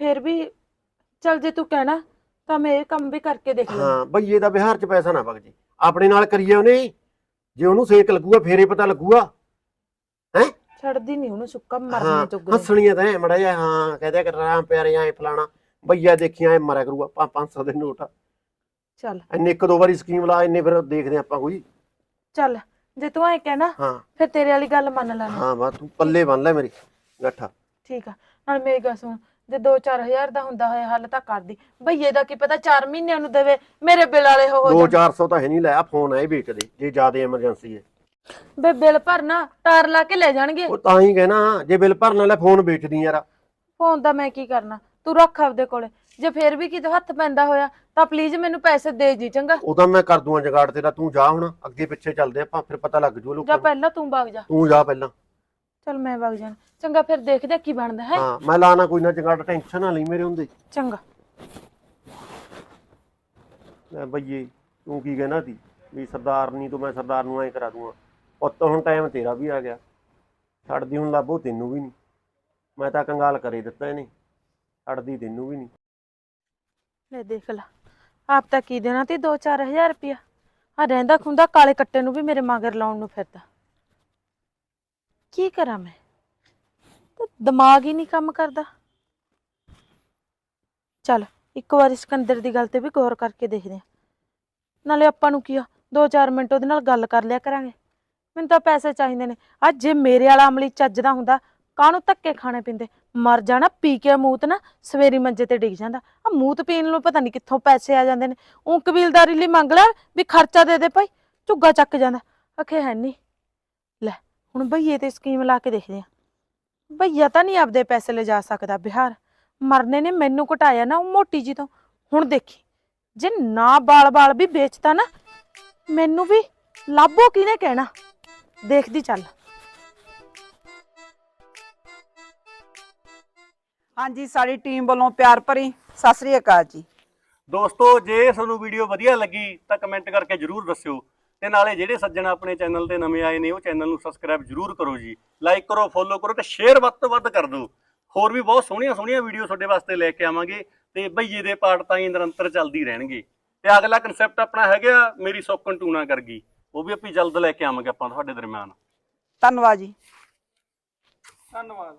Speaker 6: ਫਿਰ ਵੀ ਚਲ ਜੇ ਤੂੰ ਕਹਿਣਾ ਤਾਂ ਮੈਂ ਇਹ ਕੰਮ ਵੀ ਕਰਕੇ ਦੇਖ ਲਵਾਂ
Speaker 2: ਹਾਂ ਬਈਏ ਦਾ ਬਿਹਾਰ ਚ ਪੈਸਾ ਨਾ ਵਗ ਜੀ। ਆਪਣੇ ਨਾਲ ਕਰੀਏ ਉਹਨੇ ਜੇ ਉਹਨੂੰ ਸੇਕ ਲੱਗੂਗਾ ਫੇਰੇ ਪਤਾ ਲੱਗੂਗਾ ਹੈ?
Speaker 6: ਛੱਡਦੀ ਨਹੀਂ ਉਹਨੂੰ ਸੁੱਕਾ ਮਰਨੇ ਚੁੱਗਦੇ
Speaker 2: ਹੱਸਣੀਆਂ ਤਾਂ ਮੜਾ ਜਾ ਹਾਂ ਕਹਦੇ ਕਰ ਰਾਮ ਪਿਆਰੇ ਐ ਫਲਾਣਾ। ਬਈਆ ਦੇਖਿਆ ਐ ਮਰਿਆ ਕਰੂਗਾ 500 ਦੇ ਨੋਟ।
Speaker 6: ਚੱਲ।
Speaker 2: ਇੰਨੇ ਇੱਕ ਦੋ ਵਾਰੀ ਸਕੀਮ ਲਾ ਇੰਨੇ ਫਿਰ ਦੇਖਦੇ ਆਪਾਂ ਕੋਈ।
Speaker 6: ਚੱਲ ਜੇ ਤੂੰ ਐ ਕਹਿਣਾ
Speaker 2: ਹਾਂ।
Speaker 6: ਫਿਰ ਤੇਰੇ ਵਾਲੀ ਗੱਲ ਮੰਨ ਲੈਣਾ।
Speaker 2: ਹਾਂ ਬਾ ਤੂੰ ਪੱਲੇ ਬੰਨ ਲੈ ਮੇਰੀ ਗੱਠਾ।
Speaker 6: ਠੀਕ ਆ। ਨਾਲ ਮੇਰੀ ਗੱਲ ਸੁਣ ਜੇ 2-4000 ਦਾ ਹੁੰਦਾ ਹੋਇਆ ਹੱਲ ਤਾਂ ਕਰਦੀ ਭਈਏ ਦਾ ਕੀ ਪਤਾ 4 ਮਹੀਨਿਆਂ ਨੂੰ ਦੇਵੇ ਮੇਰੇ ਬਿੱਲ ਵਾਲੇ ਹੋ ਹੋ ਜਾਣ
Speaker 2: 2-400 ਤਾਂ ਹੈ ਨਹੀਂ ਲਿਆ ਫੋਨ ਐ ਵੇਚ ਦੇ ਜੇ ਜ਼ਿਆਦਾ ਐਮਰਜੈਂਸੀ ਹੈ
Speaker 6: ਬੇ ਬਿੱਲ ਭਰਨਾ ਤਾਰ ਲਾ ਕੇ ਲੈ ਜਾਣਗੇ।
Speaker 2: ਉਹ ਤਾਂ ਹੀ ਕਹਿਣਾ ਜੇ ਬਿੱਲ ਭਰਨ ਵਾਲਾ ਫੋਨ ਵੇਚਦੀ ਯਾਰ।
Speaker 6: ਫੋਨ ਦਾ ਮੈਂ ਕੀ ਕਰਨਾ? ਤੂੰ ਰੱਖ ਆਪਦੇ ਕੋਲੇ। ਜੇ ਫੇਰ ਵੀ ਕਿਤੇ ਹੱਥ ਪੈਂਦਾ ਹੋਇਆ ਤਾਂ ਪਲੀਜ਼ ਮੈਨੂੰ ਪੈਸੇ ਦੇ ਜੀ ਚੰਗਾ?
Speaker 2: ਉਹ ਤਾਂ ਮੈਂ ਕਰ ਦੂੰਗਾ ਜਗਾੜ ਤੇਰਾ ਤੂੰ ਜਾ ਹੁਣ ਅੱਗੇ ਪਿੱਛੇ ਚੱਲਦੇ ਆਪਾਂ ਫਿਰ ਪਤਾ ਲੱਗ ਜੂ
Speaker 6: ਜਾਂ
Speaker 2: ਲੋਕਾਂ ਨੂੰ।
Speaker 6: ਪਹਿਲਾਂ ਤੂੰ ਵਗ ਜਾ।
Speaker 2: ਤੂੰ ਜਾ ਪਹਿਲਾਂ।
Speaker 6: ਚਲ ਮੈਂ ਵਗ ਜਾਣਾ। ਚੰਗਾ ਫਿਰ ਦੇਖਦੇ ਆ ਕੀ ਬਣਦਾ ਹੈ?
Speaker 2: ਹਾਂ ਮੈਂ ਲਾਣਾ ਕੋਈ ਨਾ ਜਗਾੜ ਟੈਨਸ਼ਨ ਨਾ ਲਈ ਮੇਰੇ ਹੁੰਦੇ।
Speaker 6: ਚੰਗਾ।
Speaker 2: ਲੈ ਬਈਏ ਤੂੰ ਕੀ ਕਹਿਣਾ ਸੀ? ਵੀ ਸਰਦਾਰ ਨਹੀਂ ਤੂੰ ਮੈਂ ਸਰਦਾਰ ਨੂੰ ਐ ਕਰਾ ਦੂੰਗਾ। ਪੁੱਤ ਹੁਣ ਟਾਈਮ ਤੇਰਾ ਵੀ ਆ ਗਿਆ। ਛੱਡਦੀ ਹੁਣ ਲੱਭੋ ਤੈਨੂੰ ਵੀ ਨਹੀਂ। ਮੈਂ ਤਾਂ ਕੰਗਾਲ ਕਰੇ ਦਿੱਤਾ ਇਹਨੇ। ਛੱਡਦੀ ਤੈਨੂੰ ਵੀ ਨਹੀਂ।
Speaker 6: ਲੈ ਦੇਖ ਲਾ ਆਪ ਤਾਂ ਕੀ ਦੇਣਾ ਤੇ? 2-4000 ਰੁਪਇਆ। ਆ ਰਹਿੰਦਾ ਖੁੰਦਾ ਕਾਲੇ ਕੱਟੇ ਨੂੰ ਵੀ ਮੇਰੇ ਮਗਰ ਲਾਉਣ ਨੂੰ ਫਿਰਦਾ। ਕੀ ਕਰਾਂ ਮੈਂ? ਤੇ ਦਿਮਾਗ ਹੀ ਨਹੀਂ ਕੰਮ ਕਰਦਾ। ਚੱਲ, ਇੱਕ ਵਾਰੀ ਸਿਕੰਦਰ ਦੀ ਗੱਲ ਤੇ ਵੀ ਗੌਰ ਕਰਕੇ ਦੇਖਦੇ ਆ ਨਾਲੇ ਆਪਾਂ ਨੂੰ ਕੀ ਆ 2-4 ਮਿੰਟ ਉਹਦੇ ਨਾਲ ਗੱਲ ਕਰ ਲਿਆ ਕਰਾਂਗੇ। ਮੈਨੂੰ ਤਾਂ ਪੈਸੇ ਚਾਹੀਦੇ ਨੇ। ਅੱਜ ਜੇ ਮੇਰੇ ਵਾਲਾ ਅਮਲੀ ਚੱਜ ਦਾ ਹੁੰਦਾ, ਕਾਹਨੂੰ ਧੱਕੇ ਖਾਣੇ ਪਿੰਦੇ? ਮਰ ਜਾਣਾ, ਪੀ ਕੇ ਮੂਤ ਨਾ, ਸਵੇਰੀ ਮੰਜੇ ਤੇ ਡਿੱਗ ਜਾਂਦਾ। ਆ ਮੂਤ ਪੀਣ ਨੂੰ ਪਤਾ ਨਹੀਂ ਕਿੱਥੋਂ ਪੈਸੇ ਆ ਜਾਂਦੇ ਨੇ। ਉਹ ਕਬੀਲਦਾਰੀ ਲਈ ਮੰਗ ਲੈ, ਵੀ ਖਰਚਾ ਦੇ ਦੇ ਭਾਈ, ਝੁੱਗਾ ਚੱਕ ਜਾਂਦਾ। ਅਖੇ ਹੈ ਨਹੀਂ ਲੈ ਹੁਣ ਭਈਏ ਤੇ ਸਕੀਮ ਲਾ ਕੇ ਦੇਖਦੇ ਆ। ਭਈਆ ਤਾਂ ਨਹੀਂ ਆਪਦੇ ਪੈਸੇ ਲੈ ਜਾ ਸਕਦਾ ਬਿਹਾਰ। ਮਰਨੇ ਨੇ ਮੈਨੂੰ ਘਟਾਇਆ ਨਾ ਉਹ ਮੋਟੀ ਜੀ ਤੋਂ। ਹੁਣ ਦੇਖੀ ਜੇ ਨਾ ਬਾਲ-ਬਾਲ ਵੀ ਵੇਚਤਾ ਨਾ ਮੈਨੂੰ ਵੀ ਲਾਭੋ ਕਿਹਨੇ ਕਹਿਣਾ? ਦੇਖਦੀ ਚੱਲ।
Speaker 3: ਹਾਂਜੀ ਸਾਡੀ ਟੀਮ ਵੱਲੋਂ ਪਿਆਰ ਭਰੀ ਸਤਿ ਸ੍ਰੀ ਅਕਾਲ ਜੀ।
Speaker 1: ਦੋਸਤੋ ਜੇ ਤੁਹਾਨੂੰ ਵੀਡੀਓ ਵਧੀਆ ਲੱਗੀ ਤਾਂ ਕਮੈਂਟ ਕਰਕੇ ਜਰੂਰ ਦੱਸਿਓ। ਤੇ ਨਾਲੇ ਜਿਹੜੇ ਸੱਜਣ ਆਪਣੇ ਚੈਨਲ ਤੇ ਨਵੇਂ ਆਏ ਨੇ ਉਹ ਚੈਨਲ ਨੂੰ ਸਬਸਕ੍ਰਾਈਬ ਜਰੂਰ ਕਰੋ ਜੀ। ਲਾਈਕ ਕਰੋ ਫੋਲੋ ਕਰੋ ਤੇ ਸ਼ੇਅਰ ਵੱਧ ਤੋਂ ਵੱਧ ਕਰ ਦਿਓ। ਹੋਰ ਵੀ ਬਹੁਤ ਸੋਹਣੀਆਂ ਸੋਹਣੀਆਂ ਵੀਡੀਓ ਤੁਹਾਡੇ ਵਾਸਤੇ ਲੈ ਕੇ ਆਵਾਂਗੇ ਤੇ ਬਈਏ ਦੇ ਪਾਰਟ ਤਾਂ ਹੀ ਨਿਰੰਤਰ ਚੱਲਦੀ ਰਹਿਣਗੇ। ਤੇ ਅਗਲਾ ਕਨਸੈਪਟ ਆਪਣਾ ਹੈਗਾ ਮੇਰੀ ਸੌਕਣ ਟੂਣਾ ਕਰ ਗਈ ਉਹ ਵੀ ਆਪੀ ਜਲਦ ਲੈ ਕੇ ਆਵਾਂਗੇ ਆਪਾਂ ਤੁਹਾਡੇ ਦਰਮਿਆਨ।
Speaker 3: ਧੰਨਵਾਦ ਜੀ।
Speaker 4: ਧੰਨਵਾਦ।